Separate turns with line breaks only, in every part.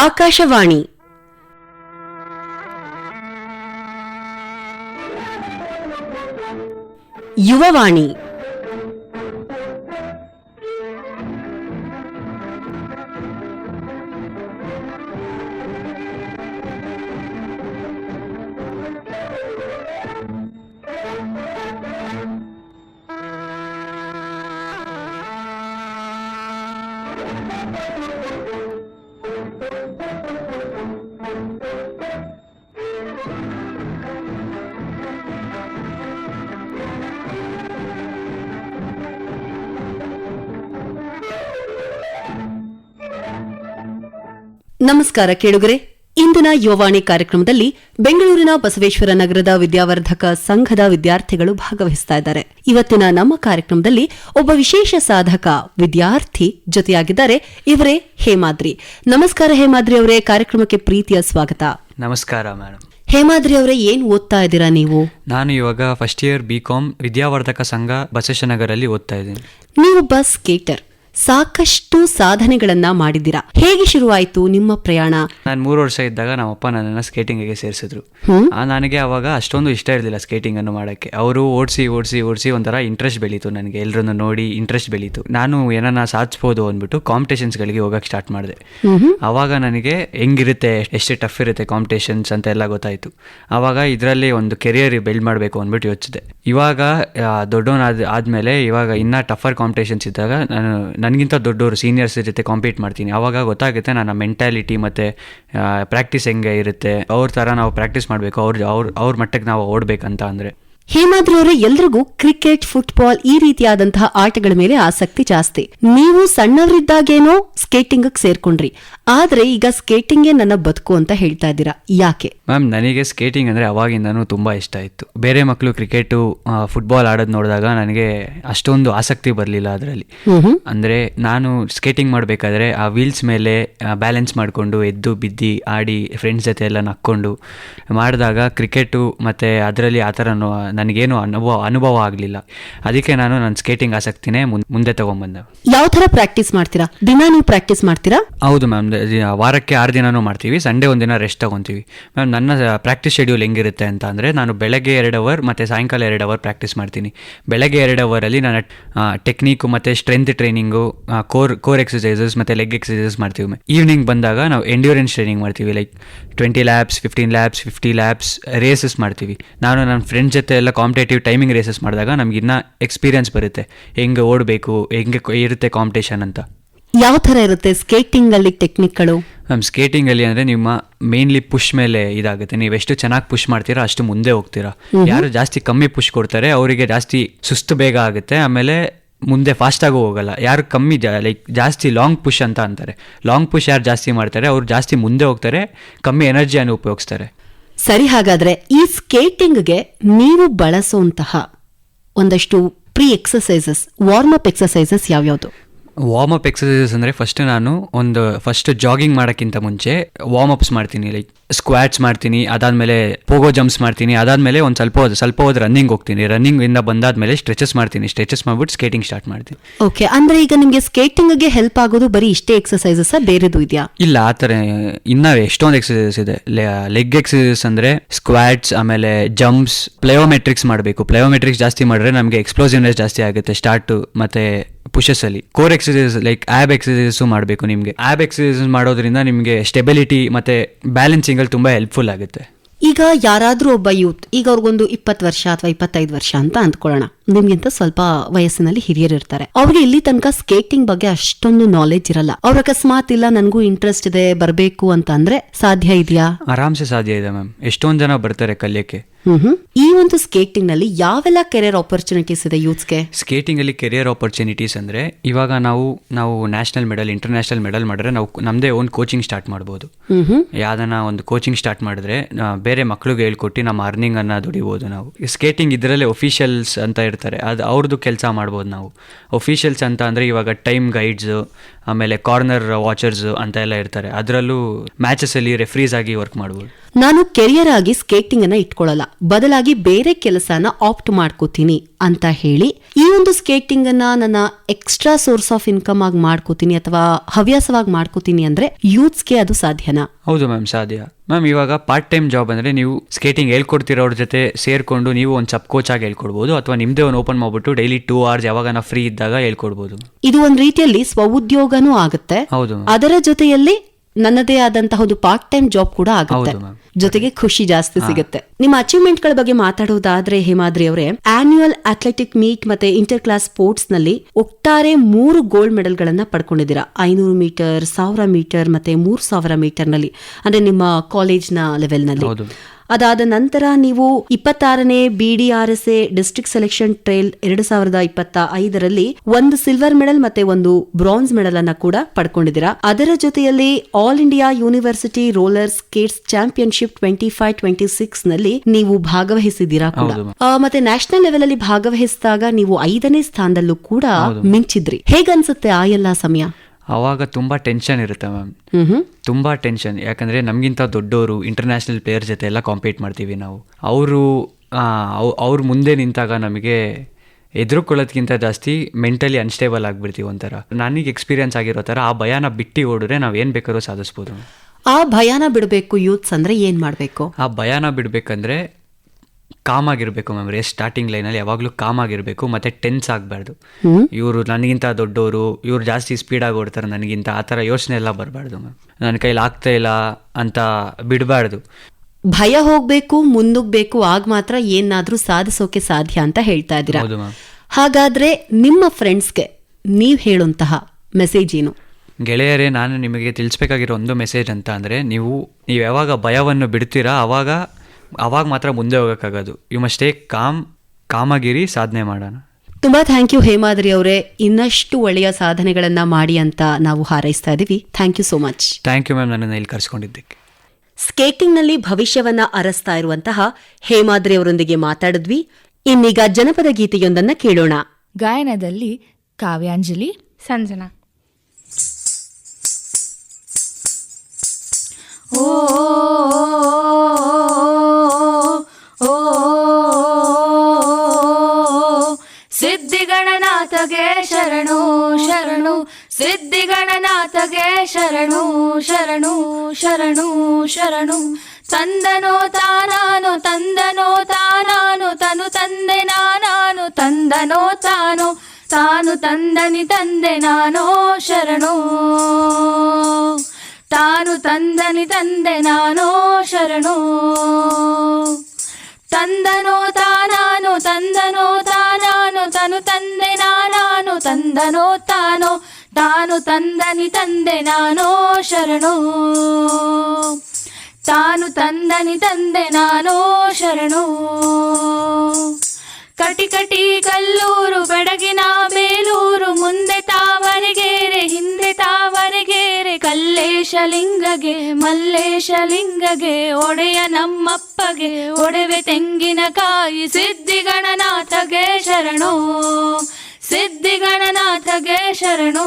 ಆಕಾಶವಾಣಿ. ಯುವವಾಣಿ. ನಮಸ್ಕಾರ ಕೇಳುಗರೆ. ಇಂದಿನ ಯುವವಾಣಿ ಕಾರ್ಯಕ್ರಮದಲ್ಲಿ ಬೆಂಗಳೂರಿನ ಬಸವೇಶ್ವರ ನಗರದ ವಿದ್ಯಾವರ್ಧಕ ಸಂಘದ ವಿದ್ಯಾರ್ಥಿಗಳು ಭಾಗವಹಿಸ್ತಾ ಇದ್ದಾರೆ. ಇವತ್ತಿನ ನಮ್ಮ ಕಾರ್ಯಕ್ರಮದಲ್ಲಿ ಒಬ್ಬ ವಿಶೇಷ ಸಾಧಕ ವಿದ್ಯಾರ್ಥಿ ಜೊತೆಯಾಗಿದ್ದಾರೆ ಇವರೇ ಹೇಮಾದ್ರಿ. ನಮಸ್ಕಾರ ಹೇಮಾದ್ರಿ ಅವರೇ ಕಾರ್ಯಕ್ರಮಕ್ಕೆ ಪ್ರೀತಿಯ ಸ್ವಾಗತ.
ನಮಸ್ಕಾರ ಮೇಡಮ್
ಹೇಮಾದ್ರಿ ಅವರೇ ಏನ್ ಓದ್ತಾ ಇದ್ದೀರಾ ನೀವು?
ನಾನು ಇವಾಗ first year B com Vidyavardhaka Sangha ಬಸವೇಶ್ವರನಗರಲ್ಲಿ ಓದ್ತಾ ಇದ್ದೀನಿ.
ನೀವು ಬಸ್ ಸ್ಕೇಟರ್. ಸಾಕಷ್ಟು ಸಾಧನೆಗಳನ್ನ ಮಾಡಿದ್ದೀರಾ? ಹೇಗೆ ಶುರುವಾಯಿತು ನಿಮ್ಮ ಪ್ರಯಾಣ?
ನಾನು ಮೂರು ವರ್ಷ ಇದ್ದಾಗ ನಮ್ಮ ನಮ್ಮಪ್ಪ ನನ್ನನ್ನು ಸ್ಕೇಟಿಂಗಿಗೆ ಸೇರಿಸಿದ್ರು.
ಹ್ಮ್?
ನನಗೆ ಅವಾಗ ಅಷ್ಟೊಂದು ಇಷ್ಟ ಇರಲಿಲ್ಲ ಸ್ಕೇಟಿಂಗನ್ನು ಮಾಡೋಕ್ಕೆ. ಅವರು ಓಡಿಸಿ ಓಡಿಸಿ ಓಡಿಸಿ ಒಂಥರ ಇಂಟ್ರೆಸ್ಟ್ ಬೆಳೀತು ನನಗೆ. ಎಲ್ಲರನ್ನು ನೋಡಿ ಇಂಟ್ರೆಸ್ಟ್ ಬೆಳೀತು. ನಾನು ಏನನ್ನ ಸಾಧಿಸ್ಬೋದು ಅಂದ್ಬಿಟ್ಟು ಕಾಂಪಿಟೇಷನ್ಸ್ಗಳಿಗೆ ಹೋಗಕ್ಕೆ ಸ್ಟಾರ್ಟ್ ಮಾಡಿದೆ. ಅವಾಗ ನನಗೆ ಹೆಂಗಿರುತ್ತೆ ಎಷ್ಟು ಟಫ್ ಇರುತ್ತೆ ಕಾಂಪಿಟೇಷನ್ಸ್ ಅಂತ ಎಲ್ಲ ಗೊತ್ತಾಯಿತು. ಆವಾಗ ಇದರಲ್ಲಿ ಒಂದು ಕೆರಿಯರ್ ಬಿಲ್ಡ್ ಮಾಡಬೇಕು ಅಂದ್ಬಿಟ್ಟು ಯೋಚಿಸಿದೆ. ಇವಾಗ ದೊಡ್ಡವನ್ ದೊಡ್ಡವನಾದ ಆದಮೇಲೆ ಇವಾಗ ಇನ್ನೂ ಟಫರ್ ಕಾಂಪಿಟೇಷನ್ಸ್ ಇದ್ದಾಗ ನಾನು ನನಗಿಂತ ದೊಡ್ಡವರು ಸೀನಿಯರ್ಸ್ ಜೊತೆ ಕಾಂಪೀಟ್ ಮಾಡ್ತೀನಿ. ಆವಾಗ ಗೊತ್ತಾಗುತ್ತೆ ನನ್ನ ಮೆಂಟ್ಯಾಲಿಟಿ ಮತ್ತು ಪ್ರಾಕ್ಟೀಸ್ ಹೆಂಗೆ ಇರುತ್ತೆ. ಅವ್ರ ಥರ ನಾವು ಪ್ರಾಕ್ಟೀಸ್ ಮಾಡಬೇಕು. ಅವ್ರ ಅವ್ರ ಅವ್ರ ಮಟ್ಟಕ್ಕೆ ನಾವು ಓಡಬೇಕಂತ ಅಂದರೆ.
ಹೇಮಾದ್ರಿ ಅವರೇ ಎಲ್ರಿಗೂ ಕ್ರಿಕೆಟ್ ಫುಟ್ಬಾಲ್ ಈ ರೀತಿಯಾದಂತಹ ಆಟಗಳ ಮೇಲೆ ಆಸಕ್ತಿ ಜಾಸ್ತಿ. ನೀವು ಸಣ್ಣವರಿದ್ದಾಗೇನೋ ಸ್ಕೇಟಿಂಗ್ ಸೇರ್ಕೊಂಡ್ರಿ. ಆದ್ರೆ ಈಗ ಸ್ಕೇಟಿಂಗ್ ನನ್ನ ಬದುಕು ಅಂತ ಹೇಳ್ತಾ ಇದ್ದೀರಾ. ಯಾಕೆ?
ಮ್ಯಾಮ್ ನನಗೆ ಸ್ಕೇಟಿಂಗ್ ಅಂದ್ರೆ ಅವಾಗಿಂದನೂ ತುಂಬಾ ಇಷ್ಟ ಇತ್ತು. ಬೇರೆ ಮಕ್ಕಳು ಕ್ರಿಕೆಟು ಫುಟ್ಬಾಲ್ ಆಡೋದು ನೋಡಿದಾಗ ನನಗೆ ಅಷ್ಟೊಂದು ಆಸಕ್ತಿ ಬರಲಿಲ್ಲ ಅದರಲ್ಲಿ. ಅಂದ್ರೆ ನಾನು ಸ್ಕೇಟಿಂಗ್ ಮಾಡಬೇಕಾದ್ರೆ ಆ ವೀಲ್ಸ್ ಮೇಲೆ ಬ್ಯಾಲೆನ್ಸ್ ಮಾಡಿಕೊಂಡು ಎದ್ದು ಬಿದ್ದು ಆಡಿ ಫ್ರೆಂಡ್ಸ್ ಜೊತೆ ಎಲ್ಲ ನಕ್ಕೊಂಡು ಮಾಡಿದಾಗ ಕ್ರಿಕೆಟು ಮತ್ತೆ ಅದರಲ್ಲಿ ಆ ಥರ ನನಗೇನು ಅನುಭವ ಅನುಭವ ಆಗಲಿಲ್ಲ. ಅದಕ್ಕೆ ನಾನು ನನ್ನ ಸ್ಕೇಟಿಂಗ್ ಆಸಕ್ತಿನೇ ಮುಂದೆ ತಗೊಂಡ್ಬಂದೆ
ಯಾವ ತರ ಪ್ರಾಕ್ಟೀಸ್ ಮಾಡ್ತೀರಾ? ದಿನ ನೀವು ಪ್ರಾಕ್ಟೀಸ್ ಮಾಡ್ತೀರಾ?
ಹೌದು ಮ್ಯಾಮ್ ವಾರಕ್ಕೆ ಆರು ದಿನನೂ ಮಾಡ್ತೀವಿ ಸಂಡೇ ಒಂದಿನ ರೆಸ್ಟ್ ತಗೊತೀವಿ. ಮ್ಯಾಮ್ ನನ್ನ ಪ್ರಾಕ್ಟೀಸ್ ಶೆಡ್ಯೂಲ್ ಹೆಂಗಿರುತ್ತೆ ಅಂತ ಅಂದರೆ ನಾನು ಬೆಳಗ್ಗೆ ಎರಡು ಅವರ್ ಮತ್ತು ಸಾಯಂಕಾಲ ಎರಡು ಅವರ್ ಪ್ರಾಕ್ಟೀಸ್ ಮಾಡ್ತೀನಿ. ಬೆಳಗ್ಗೆ ಎರಡು ಅವರಲ್ಲಿ ನಾನು ಟೆಕ್ನಿಕ್ಕು ಮತ್ತು strength training core core exercises ಮತ್ತು ಲೆಗ್ ಎಕ್ಸಸೈಸಸ್ ಮಾಡ್ತೀವಿ ಈವ್ನಿಂಗ್ ಬಂದಾಗ ನಾವು ಎಂಡ್ಯೂರೆನ್ಸ್ ಟ್ರೈನಿಂಗ್ ಮಾಡ್ತೀವಿ like twenty laps fifteen laps fifty laps races ಮಾಡ್ತೀವಿ. ನಾನು ನನ್ನ ಫ್ರೆಂಡ್ಸ್ ಜೊತೆ ಎಲ್ಲ ಕಾಂಪಿಟೇಟಿವ್ ಟೈಮಿಂಗ್ ರೇಸಸ್ ಮಾಡಿದಾಗ ನಮ್ಗೆ ಇನ್ನ ಎಕ್ಸ್ಪೀರಿಯನ್ಸ್ ಬರುತ್ತೆ. ಹೆಂಗೆ ಓಡಬೇಕು ಹೆಂಗೆ ಇರುತ್ತೆ ಕಾಂಪಿಟೇಷನ್ ಅಂತ.
ಯಾವ ತರ ಇರುತ್ತೆ ಸ್ಕೇಟಿಂಗ್ ಅಲ್ಲಿ ಟೆಕ್ನಿಕ್ಗಳು
ಮ್ಯಾಮ್ ಸ್ಕೇಟಿಂಗಲ್ಲಿ ಅಂದರೆ ನಿಮ್ಮ ಮೇನ್ಲಿ ಪುಷ್ ಮೇಲೆ ಇದಾಗುತ್ತೆ. ನೀವು ಎಷ್ಟು ಚೆನ್ನಾಗಿ ಪುಷ್ ಮಾಡ್ತೀರಾ ಅಷ್ಟು ಮುಂದೆ ಹೋಗ್ತೀರಾ. ಯಾರು ಜಾಸ್ತಿ ಕಮ್ಮಿ ಪುಷ್ ಕೊಡ್ತಾರೆ ಅವರಿಗೆ ಜಾಸ್ತಿ ಸುಸ್ತು ಬೇಗ ಆಗುತ್ತೆ ಆಮೇಲೆ ಮುಂದೆ ಫಾಸ್ಟಾಗೂ ಹೋಗಲ್ಲ. ಯಾರು ಕಮ್ಮಿ ಜಾ ಲೈಕ್ ಜಾಸ್ತಿ ಲಾಂಗ್ ಪುಷ್ ಅಂತ ಅಂತಾರೆ. ಲಾಂಗ್ ಪುಷ್ ಯಾರು ಜಾಸ್ತಿ ಮಾಡ್ತಾರೆ ಅವ್ರು ಜಾಸ್ತಿ ಮುಂದೆ ಹೋಗ್ತಾರೆ ಕಮ್ಮಿ ಎನರ್ಜಿಯನ್ನು ಉಪಯೋಗಿಸ್ತಾರೆ.
ಸರಿ ಹಾಗಾದ್ರೆ ಈ ಸ್ಕೇಟಿಂಗ್ಗೆ ನೀವು ಬಳಸುವಂತಹ ಒಂದಷ್ಟು pre exercises warm up exercises ಯಾವ್ಯಾವ್ದು?
ವಾರ್ಮ್ ಅಪ್ ಎಕ್ಸಸೈಸಸ್ ಅಂದರೆ ಫಸ್ಟ್ ನಾನು ಒಂದು ಫಸ್ಟ್ ಜಾಗಿಂಗ್ ಮಾಡೋಕ್ಕಿಂತ ಮುಂಚೆ ವಾರ್ಮ್ ಅಪ್ಸ್ ಮಾಡ್ತೀನಿ ಲೈಕ್ ಸ್ಕ್ವಾಟ್ಸ್ ಮಾಡ್ತೀನಿ ಅದಾದಮೇಲೆ ಪೋಗೋ ಜಂಪ್ಸ್ ಮಾಡ್ತೀನಿ ಅದಾದಮೇಲೆ ಒಂದು ಸ್ವಲ್ಪ ಹೊತ್ತು ಸ್ವಲ್ಪ ಹೊತ್ತು ರನ್ನಿಂಗ್ ಹೋಗ್ತೀನಿ. ರನ್ನಿಂಗ್ ಇಂದ ಬಂದಾದ್ಮೇಲೆ ಸ್ಟ್ರೆಚಸ್ ಮಾಡ್ತೀನಿ. ಸ್ಟ್ರೆಚಸ್ ಮಾಡ್ಬಿಟ್ಟು ಸ್ಕೇಟಿಂಗ್ ಸ್ಟಾರ್ಟ್ ಮಾಡ್ತೀನಿ.
ಓಕೆ ಅಂದ್ರೆ ಈಗ ನಿಮಗೆ ಸ್ಕೇಟಿಂಗ್ಗೆ ಹೆಲ್ಪ್ ಆಗೋದು ಬರೀ ಇಷ್ಟೇ ಎಕ್ಸಸೈಸಸ್ ಬೇರೆದು ಇದೆಯಾ?
ಇಲ್ಲ ಆ ಥರ ಇನ್ನೂ ಎಷ್ಟೊಂದು ಎಕ್ಸಸೈಸಸ್ ಇದೆ. ಲೆಗ್ ಎಕ್ಸಸೈಸಸ್ ಅಂದರೆ ಸ್ಕ್ವಾಟ್ಸ್ ಆಮೇಲೆ ಜಂಪ್ಸ್ ಪ್ಲಯೋಮೆಟ್ರಿಕ್ಸ್ ಮಾಡಬೇಕು. ಪ್ಲಯೋಮೆಟ್ರಿಕ್ಸ್ ಜಾಸ್ತಿ ಮಾಡಿದ್ರೆ ನಮಗೆ ಎಕ್ಸ್ಪ್ಲೋಸಿವ್ನೆಸ್ ಜಾಸ್ತಿ ಆಗುತ್ತೆ ಸ್ಟಾರ್ಟು ಮತ್ತು ಪುಷಸ್ ಅಲ್ಲಿ. Core exercise like ab exercises ಮಾಡಬೇಕು ನಿಮಗೆ. ಆ್ಯಬ್ ಎಕ್ಸಸೈಸ್ ಮಾಡೋದ್ರಿಂದ ನಿಮಗೆ ಸ್ಟೆಬಿಲಿಟಿ ಮತ್ತು ಬ್ಯಾಲೆನ್ಸಿಂಗ್ ಅಲ್ಲಿ ತುಂಬಾ ಹೆಲ್ಪ್ಫುಲ್ ಆಗುತ್ತೆ.
ಈಗ ಯಾರಾದ್ರೂ ಒಬ್ಬ ಯೂತ್ ಈಗ ಅವ್ರಿಗೊಂದು ಇಪ್ಪತ್ತು ವರ್ಷ ಅಥವಾ ಇಪ್ಪತ್ತೈದು ವರ್ಷ ಅಂತ ಅಂದ್ಕೊಳ್ಳೋಣ. ನಿಮ್ಗಿಂತ ಸ್ವಲ್ಪ ವಯಸ್ಸಿನಲ್ಲಿ ಹಿರಿಯರು ಇರ್ತಾರೆ. ಅವ್ರಿಗೆ ಇಲ್ಲಿ ತನಕ ಸ್ಕೇಟಿಂಗ್ ಬಗ್ಗೆ ಅಷ್ಟೊಂದು ನಾಲೆಜ್ ಇರಲ್ಲ. ಅವ್ರ ಅಕಸ್ಮಾತ್ ಇಲ್ಲ ನನಗೂ ಇಂಟ್ರೆಸ್ಟ್ ಇದೆ ಬರಬೇಕು ಅಂತ ಅಂದ್ರೆ ಸಾಧ್ಯ ಇದೆಯಾ?
ಆರಾಮ್ಸೆ ಸಾಧ್ಯ ಇದೆ ಮ್ಯಾಮ್. ಎಷ್ಟೊಂದು ಜನ ಬರ್ತಾರೆ ಕಲಿಯೋಕ್ಕೆ.
ಈ ಒಂದು ಸ್ಕೇಟಿಂಗ್ನಲ್ಲಿ ಯಾವೆಲ್ಲ ಕೆರಿಯರ್ ಆಪರ್ಚುನಿಟೀಸ್ ಇದೆ ಯೂತ್ಸ್ಗೆ?
ಸ್ಕೇಟಿಂಗ್ ಅಲ್ಲಿ ಕೆರಿಯರ್ ಆಪರ್ಚುನಿಟೀಸ್ ಅಂದ್ರೆ ಇವಾಗ ನಾವು ನಾವು ನ್ಯಾಷನಲ್ ಮೆಡಲ್ ಇಂಟರ್ನ್ಯಾಷನಲ್ ಮೆಡಲ್ ಮಾಡಿದ್ರೆ ನಾವು ನಮ್ಮದೇ ಓನ್ ಕೋಚಿಂಗ್ ಸ್ಟಾರ್ಟ್ ಮಾಡ್ಬೋದು. ಯಾವ್ದನ್ನ ಒಂದು ಕೋಚಿಂಗ್ ಸ್ಟಾರ್ಟ್ ಮಾಡಿದ್ರೆ ಬೇರೆ ಮಕ್ಳಿಗೆ ಹೇಳ್ಕೊಟ್ಟು ನಮ್ಮ ಅರ್ನಿಂಗ್ ಅನ್ನ ದುಡಿಬಹುದು ನಾವು. ಸ್ಕೇಟಿಂಗ್ ಇದರಲ್ಲೇ ಒಫಿಷಿಯಲ್ಸ್ ಅಂತ ಇರ್ತಾರೆ. ಅದು ಅವ್ರದ್ದು ಕೆಲಸ ಮಾಡ್ಬೋದು ನಾವು. ಒಫಿಷಿಯಲ್ಸ್ ಅಂತ ಅಂದ್ರೆ ಇವಾಗ ಟೈಮ್ ಗೈಡ್ಸ್ ಆಮೇಲೆ ಕಾರ್ನರ್ ವಾಚರ್ಸ್ ಅಂತ ಎಲ್ಲ ಇರ್ತಾರೆ. ಅದರಲ್ಲೂ ಮ್ಯಾಚಸಲ್ಲಿ ರೆಫ್ರೀಸ್ ಆಗಿ ವರ್ಕ್ ಮಾಡ್ಬೋದು.
ನಾನು ಕೆರಿಯರ್ ಆಗಿ ಸ್ಕೇಟಿಂಗ್ ಅನ್ನ ಇಟ್ಕೊಳ್ಳಲ್ಲ. ಬದಲಾಗಿ ಬೇರೆ ಕೆಲಸನ ಆಪ್ಟ್ ಮಾಡ್ಕೋತೀನಿ ಅಂತ ಹೇಳಿ ಈ ಒಂದು ಸ್ಕೇಟಿಂಗ್ ಅನ್ನ ನನ್ನ ಎಕ್ಸ್ಟ್ರಾ ಸೋರ್ಸ್ ಆಫ್ ಇನ್ಕಮ್ ಆಗಿ ಮಾಡ್ಕೋತೀನಿ ಅಥವಾ ಹವ್ಯಾಸವಾಗಿ ಮಾಡ್ಕೋತೀನಿ ಅಂದ್ರೆ ಯೂತ್ಸ್ಗೆ ಅದು ಸಾಧ್ಯನಾ?
ಹೌದು ಮ್ಯಾಮ್ ಸಾಧ್ಯ. ಮ್ಯಾಮ್ ಇವಾಗ ಪಾರ್ಟ್ ಟೈಮ್ ಜಾಬ್ ಅಂದ್ರೆ ನೀವು ಸ್ಕೇಟಿಂಗ್ ಹೇಳ್ಕೊಡ್ತಿರೋರ ಜೊತೆ ಸೇರ್ಕೊಂಡು ನೀವು ಒಂದು ಸಬ್ ಕೋಚ್ ಆಗಿ ಹೇಳ್ಕೊಡ್ಬೋದು ಅಥವಾ ನಿಮ್ದೇ ಒಂದು ಓಪನ್ ಮಾಡ್ಬಿಟ್ಟು ಡೈಲಿ ಟೂ ಅವರ್ಸ್ ಯಾವಾಗ ಫ್ರೀ ಇದ್ದಾಗ ಹೇಳ್ಕೊಡ್ಬೋದು.
ಇದು ಒಂದ್ ರೀತಿಯಲ್ಲಿ ಸ್ವಉದ್ಯೋಗನೂ ಆಗುತ್ತೆ.
ಹೌದು
ಅದರ ಜೊತೆಯಲ್ಲಿ ನನ್ನದೇ ಆದಂತಹ ಒಂದು ಪಾರ್ಟ್ ಟೈಮ್ ಜಾಬ್ ಕೂಡ ಆಗುತ್ತೆ. ಜೊತೆಗೆ ಖುಷಿ ಜಾಸ್ತಿ ಸಿಗುತ್ತೆ. ನಿಮ್ಮ ಅಚೀವ್ಮೆಂಟ್ಗಳ ಬಗ್ಗೆ ಮಾತಾಡುವುದಾದ್ರೆ ಹೇಮಾದ್ರಿ ಅವರೇ ಆನ್ಯುಯಲ್ ಅಥ್ಲೆಟಿಕ್ ಮೀಟ್ ಮತ್ತೆ ಇಂಟರ್ ಕ್ಲಾಸ್ ಸ್ಪೋರ್ಟ್ಸ್ನಲ್ಲಿ ಒಟ್ಟಾರೆ ಮೂರು ಗೋಲ್ಡ್ ಮೆಡಲ್ ಗಳನ್ನ ಪಡ್ಕೊಂಡಿದ್ದೀರಾ. ಐನೂರು ಮೀಟರ್ ಸಾವಿರ ಮೀಟರ್ ಮತ್ತೆ ಮೂರ್ ಸಾವಿರ ಮೀಟರ್ನಲ್ಲಿ ಅಂದ್ರೆ ನಿಮ್ಮ ಕಾಲೇಜ್ನ
ಲೆವೆಲ್ನಲ್ಲಿ
ಅದಾದ ನಂತರ ನೀವು ಇಪ್ಪತ್ತಾರನೇ BDRSA A district selection trial ಎರಡು ಸಾವಿರದ ಇಪ್ಪತ್ತ ಐದರಲ್ಲಿ ಒಂದು ಸಿಲ್ವರ್ ಮೆಡಲ್ ಮತ್ತೆ ಒಂದು ಬ್ರಾನ್ಸ್ ಮೆಡಲ್ ಅನ್ನ ಕೂಡ ಪಡ್ಕೊಂಡಿದ್ದೀರಾ. ಅದರ ಜೊತೆಯಲ್ಲಿ all India university roller skates championship twenty five twenty ಸಿಕ್ಸ್ನಲ್ಲಿ ನೀವು ಭಾಗವಹಿಸಿದ್ದೀರಾ ಕೂಡ. ಮತ್ತೆ ನ್ಯಾಷನಲ್ ಲೆವೆಲ್ ಅಲ್ಲಿ ಭಾಗವಹಿಸಿದಾಗ ನೀವು ಐದನೇ ಸ್ಥಾನದಲ್ಲೂ ಕೂಡ ಮಿಂಚಿದ್ರಿ. ಹೇಗನ್ಸುತ್ತೆ ಆ ಎಲ್ಲಾ ಸಮಯ?
ಆವಾಗ ತುಂಬ ಟೆನ್ಷನ್ ಇರುತ್ತೆ ಮ್ಯಾಮ್ ತುಂಬ ಟೆನ್ಷನ್ ಯಾಕಂದರೆ ನಮಗಿಂತ ದೊಡ್ಡವರು ಇಂಟರ್ನ್ಯಾಷನಲ್ ಪ್ಲೇಯರ್ ಜೊತೆ ಎಲ್ಲ ಕಾಂಪೀಟ್ ಮಾಡ್ತೀವಿ ನಾವು. ಅವರು ಅವ್ರ ಮುಂದೆ ನಿಂತಾಗ ನಮಗೆ ಎದುರುಕೊಳ್ಳೋದ್ಕಿಂತ ಜಾಸ್ತಿ ಮೆಂಟಲಿ ಅನ್ಸ್ಟೇಬಲ್ ಆಗಿಬಿಡ್ತೀವಿ ಒಂಥರ. ನನಗೆ ಎಕ್ಸ್ಪೀರಿಯನ್ಸ್ ಆಗಿರೋ ಥರ ಆ ಭಯನ ಬಿಟ್ಟು ಓಡಿದ್ರೆ ನಾವು ಏನು ಬೇಕಾದ್ರೂ ಸಾಧಿಸ್ಬೋದು.
ಆ ಭಯನ ಬಿಡಬೇಕು ಯೂತ್ಸ್ ಅಂದರೆ ಏನು ಮಾಡಬೇಕು?
ಆ ಭಯನ ಬಿಡಬೇಕಂದ್ರೆ ಕಾಮಾಗಿರ್ಬೇಕು ಮ್ಯಾಮ್ ರೇಸ್ ಸ್ಟಾರ್ಟಿಂಗ್ ಲೈನಲ್ಲಿ ಯಾವಾಗಲೂ ಕಾಮಾಗಿರಬೇಕು ಮತ್ತೆ ಟೆನ್ಸ್ ಆಗಬಾರ್ದು. ಇವರು ನನಗಿಂತ ದೊಡ್ಡವರು ಇವರು ಜಾಸ್ತಿ ಸ್ಪೀಡಾಗಿ ಓಡ್ತಾರೆ ನನಗಿಂತ ಆ ಥರ ಯೋಚನೆ ಎಲ್ಲ ಬರಬಾರ್ದು ಮ್ಯಾಮ್ ನನ್ನ ಕೈಲಿ ಆಗ್ತಾ ಇಲ್ಲ ಅಂತ ಬಿಡಬಾರ್ದು.
ಭಯ ಹೋಗ್ಬೇಕು ಮುನ್ನುಗ್ಬೇಕು ಆಗ ಮಾತ್ರ ಏನಾದ್ರೂ ಸಾಧಿಸೋಕೆ ಸಾಧ್ಯ ಅಂತ ಹೇಳ್ತಾ ಇದ್ದೀರಾ.
ಹೌದು ಮ್ಯಾಮ್
ಹಾಗಾದ್ರೆ ನಿಮ್ಮ ಫ್ರೆಂಡ್ಸ್ಗೆ ನೀವ್ ಹೇಳುವಂತಹ ಮೆಸೇಜ್ ಏನು?
ಗೆಳೆಯರೇ ನಾನು ನಿಮಗೆ ತಿಳಿಸ್ಬೇಕಾಗಿರೋ ಒಂದು ಮೆಸೇಜ್ ಅಂತ ಅಂದರೆ ನೀವು ನೀವು ಯಾವಾಗ ಭಯವನ್ನು ಬಿಡ್ತೀರಾ ಆವಾಗ ಆವಾಗ ಮಾತ್ರ ಮುಂದೆ ಹೋಗೋಕ್ಕಾಗೋದು. ಯು ಮಸ್ಟ್ ಟೇಕ್ ಕಾಮ್ ಕಾಮಗಿರಿ ಸಾಧನೆ ಮಾಡೋಣ.
ತುಂಬಾ ಥ್ಯಾಂಕ್ ಯು ಹೇಮಾದ್ರಿ ಅವರೇ. ಇನ್ನಷ್ಟು ಒಳ್ಳೆಯ ಸಾಧನೆಗಳನ್ನ ಮಾಡಿ ಅಂತ ನಾವು ಹಾರೈಸ್ತಾ ಇದ್ದೀವಿ thank you so much
thank you ma'am ನನ್ನನ್ನು ಇಲ್ಲಿ ಕರ್ಸ್ಕೊಂಡಿದ್ದಕ್ಕೆ.
ಸ್ಕೇಟಿಂಗ್ನಲ್ಲಿ ಭವಿಷ್ಯವನ್ನ ಅರಸ್ತಾ ಇರುವಂತಹ ಹೇಮಾದ್ರಿ ಅವರೊಂದಿಗೆ ಮಾತಾಡಿದ್ವಿ. ಇನ್ನೀಗ ಜನಪದ ಗೀತೆಯೊಂದನ್ನ ಕೇಳೋಣ.
ಗಾಯನದಲ್ಲಿ ಕಾವ್ಯಾಂಜಲಿ
ಸಂಜನಾ.
ಓ ಓ, ಸಿದ್ಧಿಗಣನಾಥಗೆ ಶರಣು ಶರಣು, ಸಿದ್ಧಿಗಣನಾಥಗೆ ಶರಣು ಶರಣು ಶರಣು ಶರಣು. ತಂದನೋ ತಾನಾನು ತಂದನೋ ತಾನಾನು, ತನು ತಂದೆ ನಾನಾನು, ತಂದನೋ ತಾನು ತಾನು ತಂದನಿ ತಂದೆ ನಾನೋ ಶರಣು. ತಾನು ತಂದನಿ ತಂದೆ ನಾನೋ ಶರಣು. ತಂದನೋ ತಾನಾನು ತಂದನೋ ತಾನಾನು, ತನು ತಂದೆ ನಾನಾನು, ತಂದನೋ ತಾನೋ, ತಾನು ತಂದನಿ ತಂದೆ ನಾನೋ ಶರಣು. ತಾನು ತಂದನಿ ತಂದೆ ನಾನೋ ಶರಣು. ಕಟಿ ಕಟಿ ಕಲ್ಲೂರು, ಬೆಡಗಿನ ಬೇಲೂರು ಮುಂದೆ ತಾವರಿಗೇರೆ, ಹಿಂದೆ ತಾವರಿಗೇರೆ ಕಲ್ಲೇಶಲಿಂಗಗೆ ಮಲ್ಲೇಶಲಿಂಗಗೆ ಮಲ್ಲೇಶ ಲಿಂಗಗೆ, ಒಡೆಯ ನಮ್ಮಪ್ಪಗೆ, ಒಡವೆ ತೆಂಗಿನಕಾಯಿ, ಸಿದ್ಧಿಗಣನಾಥಗೆ ಶರಣು ಸಿದ್ಧಿಗಣನಾಥಗೆ ಶರಣು.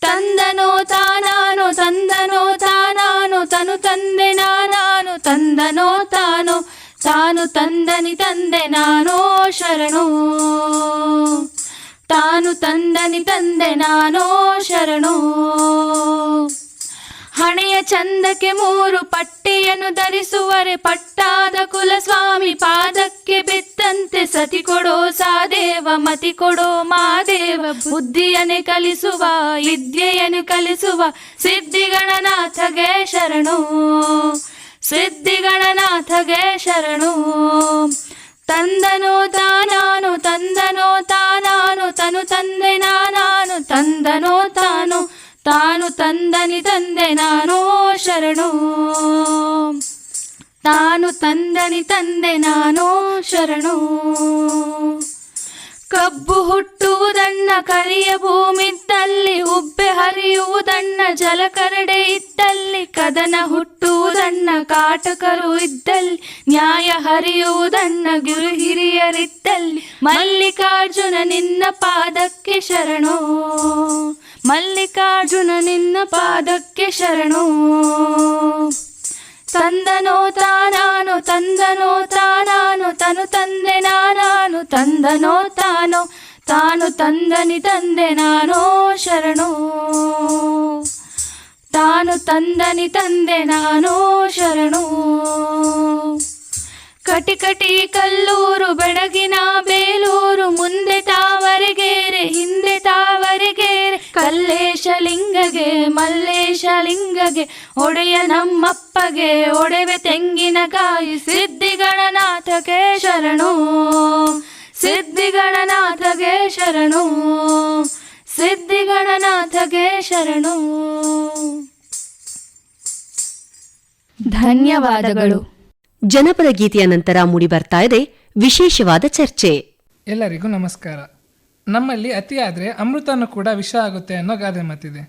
ತಂದನೋ ತಾನಾನು ತಂದನೋ ತಾನಾನು, ತನು ತಂದೆ ನಾನಾನು, ತಂದನೋ ತಾನು ತಾನು ತಂದನಿ ತಂದೆ, ನಾನೋ ಶರಣು. ತಾನು ತಂದನಿ ತಂದೆ, ನಾನೋ ಶರಣು. ಹಣೆಯ ಚಂದಕ್ಕೆ ಮೂರು ಪಟ್ಟಿಯನ್ನು ಧರಿಸುವರೆ, ಪಟ್ಟಾದ ಕುಲಸ್ವಾಮಿ ಪಾದಕ್ಕೆ ಬಿತ್ತಂತೆ, ಸತಿ ಕೊಡೋ ಸಾದೇವ, ಮತಿ ಕೊಡೋ ಮಾದೇವ. ಬುದ್ಧಿಯನೆ ಕಲಿಸುವ, ವಿದ್ಯೆಯನ್ನು ಕಲಿಸುವ ಸಿದ್ಧಿಗಣನಾಥಗೆ ಶರಣು. ಸಿದ್ಧಿಗಣನಾಥಗೆ ಶರಣು. ತಂದನು ತಾನಾನು, ತಂದನೋ ತಾನಾನು, ತನು ತಂದೆ ನಾನು ತಂದನೋ ತಾನು ತಾನು ತಂದನಿ ತಂದೆ ನಾನು ಶರಣು. ತಾನು ತಂದನಿ ತಂದೆ ನಾನು ಶರಣು. ಕಬ್ಬು ಹುಟ್ಟುವುದನ್ನ ಕರಿಯ ಭೂಮಿದ್ದಲ್ಲಿ, ಉಬ್ಬೆ ಹರಿಯುವುದನ್ನ ಜಲಕರಡೆ ಇದ್ದಲ್ಲಿ, ಕದನ ಹುಟ್ಟುವುದನ್ನ ಕಾಟಕರು ಇದ್ದಲ್ಲಿ, ನ್ಯಾಯ ಹರಿಯುವುದನ್ನ ಗುರು ಹಿರಿಯರಿದ್ದಲ್ಲಿ, ಮಲ್ಲಿಕಾರ್ಜುನ ನಿನ್ನ ಪಾದಕ್ಕೆ ಶರಣು, ಮಲ್ಲಿಕಾರ್ಜುನ ನಿನ್ನ ಪಾದಕ್ಕೆ ಶರಣು. ತಂದನೋ ತಾನಾನು ತಂದನೋ ತಾನಾನು, ತನು ತಂದೆ ನಾನಾನು, ತಂದನೋ ತಾನೋ, ತಾನು ತಂದನಿ ತಂದೆ ನಾನೋ ಶರಣೋ. ತಾನು ತಂದನಿ ತಂದೆ ನಾನೋ ಶರಣೋ. ಕಟಿ ಕಟಿ ಕಲ್ಲೂರು ಬೆಳಗಿನ ಬೇಲೂರು, ಮುಂದೆ ತಾವರೆಗೇರೆ, ಹಿಂದೆ ತಾವರೆಗೇರೆ ಕಲ್ಲೇಶ ಲಿಂಗಗೆ ಒಡೆಯ ನಮ್ಮಪ್ಪಗೆ ಒಡೆವೆ ತೆಂಗಿನಕಾಯಿ ಸಿದ್ಧಿಗಣನಾಥಗೆ ಶರಣು ಸಿದ್ಧಿಗಣನಾಥಗೆ ಶರಣು ಸಿದ್ಧಿಗಣನಾಥಗೆ ಶರಣು. ಧನ್ಯವಾದಗಳು.
ಜನಪದ ಗೀತೆಯ ನಂತರ ಮೂಡಿ ಬರ್ತಾ ಇದೆ ವಿಶೇಷವಾದ ಚರ್ಚೆ.
ಎಲ್ಲರಿಗೂ ನಮಸ್ಕಾರ. ನಮ್ಮಲ್ಲಿ ಅತಿಯಾದರೆ ಅಮೃತನೂ ಕೂಡ ವಿಷ ಆಗುತ್ತೆ ಅನ್ನೋ ಗಾದೆ ಮಾತಿದೆ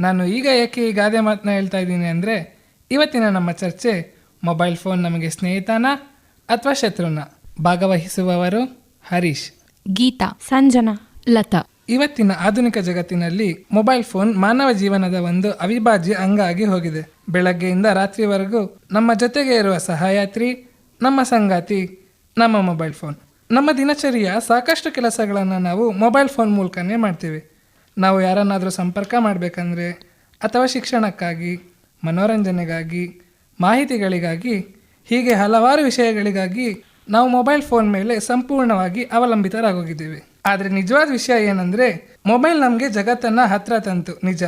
ನಾನು ಈಗ ಏಕೆ ಈ ಗಾದೆ ಮಾತನ್ನ ಹೇಳ್ತಾ ಇದ್ದೀನಿ ಅಂದರೆ ಇವತ್ತಿನ ನಮ್ಮ ಚರ್ಚೆ ಮೊಬೈಲ್ ಫೋನ್ ನಮಗೆ ಸ್ನೇಹಿತನ ಅಥವಾ ಶತ್ರುನ. ಭಾಗವಹಿಸುವವರು ಹರೀಶ್.
ಗೀತಾ. ಸಂಜನಾ. ಲತಾ.
ಇವತ್ತಿನ ಆಧುನಿಕ ಜಗತ್ತಿನಲ್ಲಿ ಮೊಬೈಲ್ ಫೋನ್ ಮಾನವ ಜೀವನದ ಒಂದು ಅವಿಭಾಜ್ಯ ಅಂಗ ಆಗಿ ಹೋಗಿದೆ. ಬೆಳಗ್ಗೆಯಿಂದ ರಾತ್ರಿವರೆಗೂ ನಮ್ಮ ಜೊತೆಗೆ ಇರುವ ಸಹಯಾತ್ರಿ ನಮ್ಮ ಸಂಗಾತಿ ನಮ್ಮ ಮೊಬೈಲ್ ಫೋನ್. ನಮ್ಮ ದಿನಚರಿಯ ಸಾಕಷ್ಟು ಕೆಲಸಗಳನ್ನು ನಾವು ಮೊಬೈಲ್ ಫೋನ್ ಮೂಲಕನೇ ಮಾಡ್ತೀವಿ. ನಾವು ಯಾರನ್ನಾದರೂ ಸಂಪರ್ಕ ಮಾಡಬೇಕಂದ್ರೆ ಅಥವಾ ಶಿಕ್ಷಣಕ್ಕಾಗಿ, ಮನೋರಂಜನೆಗಾಗಿ, ಮಾಹಿತಿಗಳಿಗಾಗಿ, ಹೀಗೆ ಹಲವಾರು ವಿಷಯಗಳಿಗಾಗಿ ನಾವು ಮೊಬೈಲ್ ಫೋನ್ ಮೇಲೆ ಸಂಪೂರ್ಣವಾಗಿ ಅವಲಂಬಿತರಾಗೋಗಿದ್ದೀವಿ. ಆದರೆ ನಿಜವಾದ ವಿಷಯ ಏನಂದರೆ, ಮೊಬೈಲ್ ನಮಗೆ ಜಗತ್ತನ್ನು ಹತ್ತಿರ ತಂತು, ನಿಜ.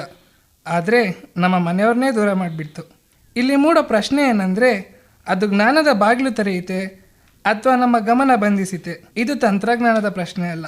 ಆದರೆ ನಮ್ಮ ಮನೆಯವ್ರನ್ನೇ ದೂರ ಮಾಡಿಬಿಡ್ತು. ಇಲ್ಲಿ ಮೂಡೋ ಪ್ರಶ್ನೆ ಏನಂದರೆ, ಅದು ಜ್ಞಾನದ ಬಾಗಿಲು ತೆರೆಯುತ್ತೆ ಅಥವಾ ನಮ್ಮ ಗಮನ ಬಂಧಿಸಿತೆ. ಇದು ತಂತ್ರಜ್ಞಾನದ ಪ್ರಶ್ನೆ ಅಲ್ಲ.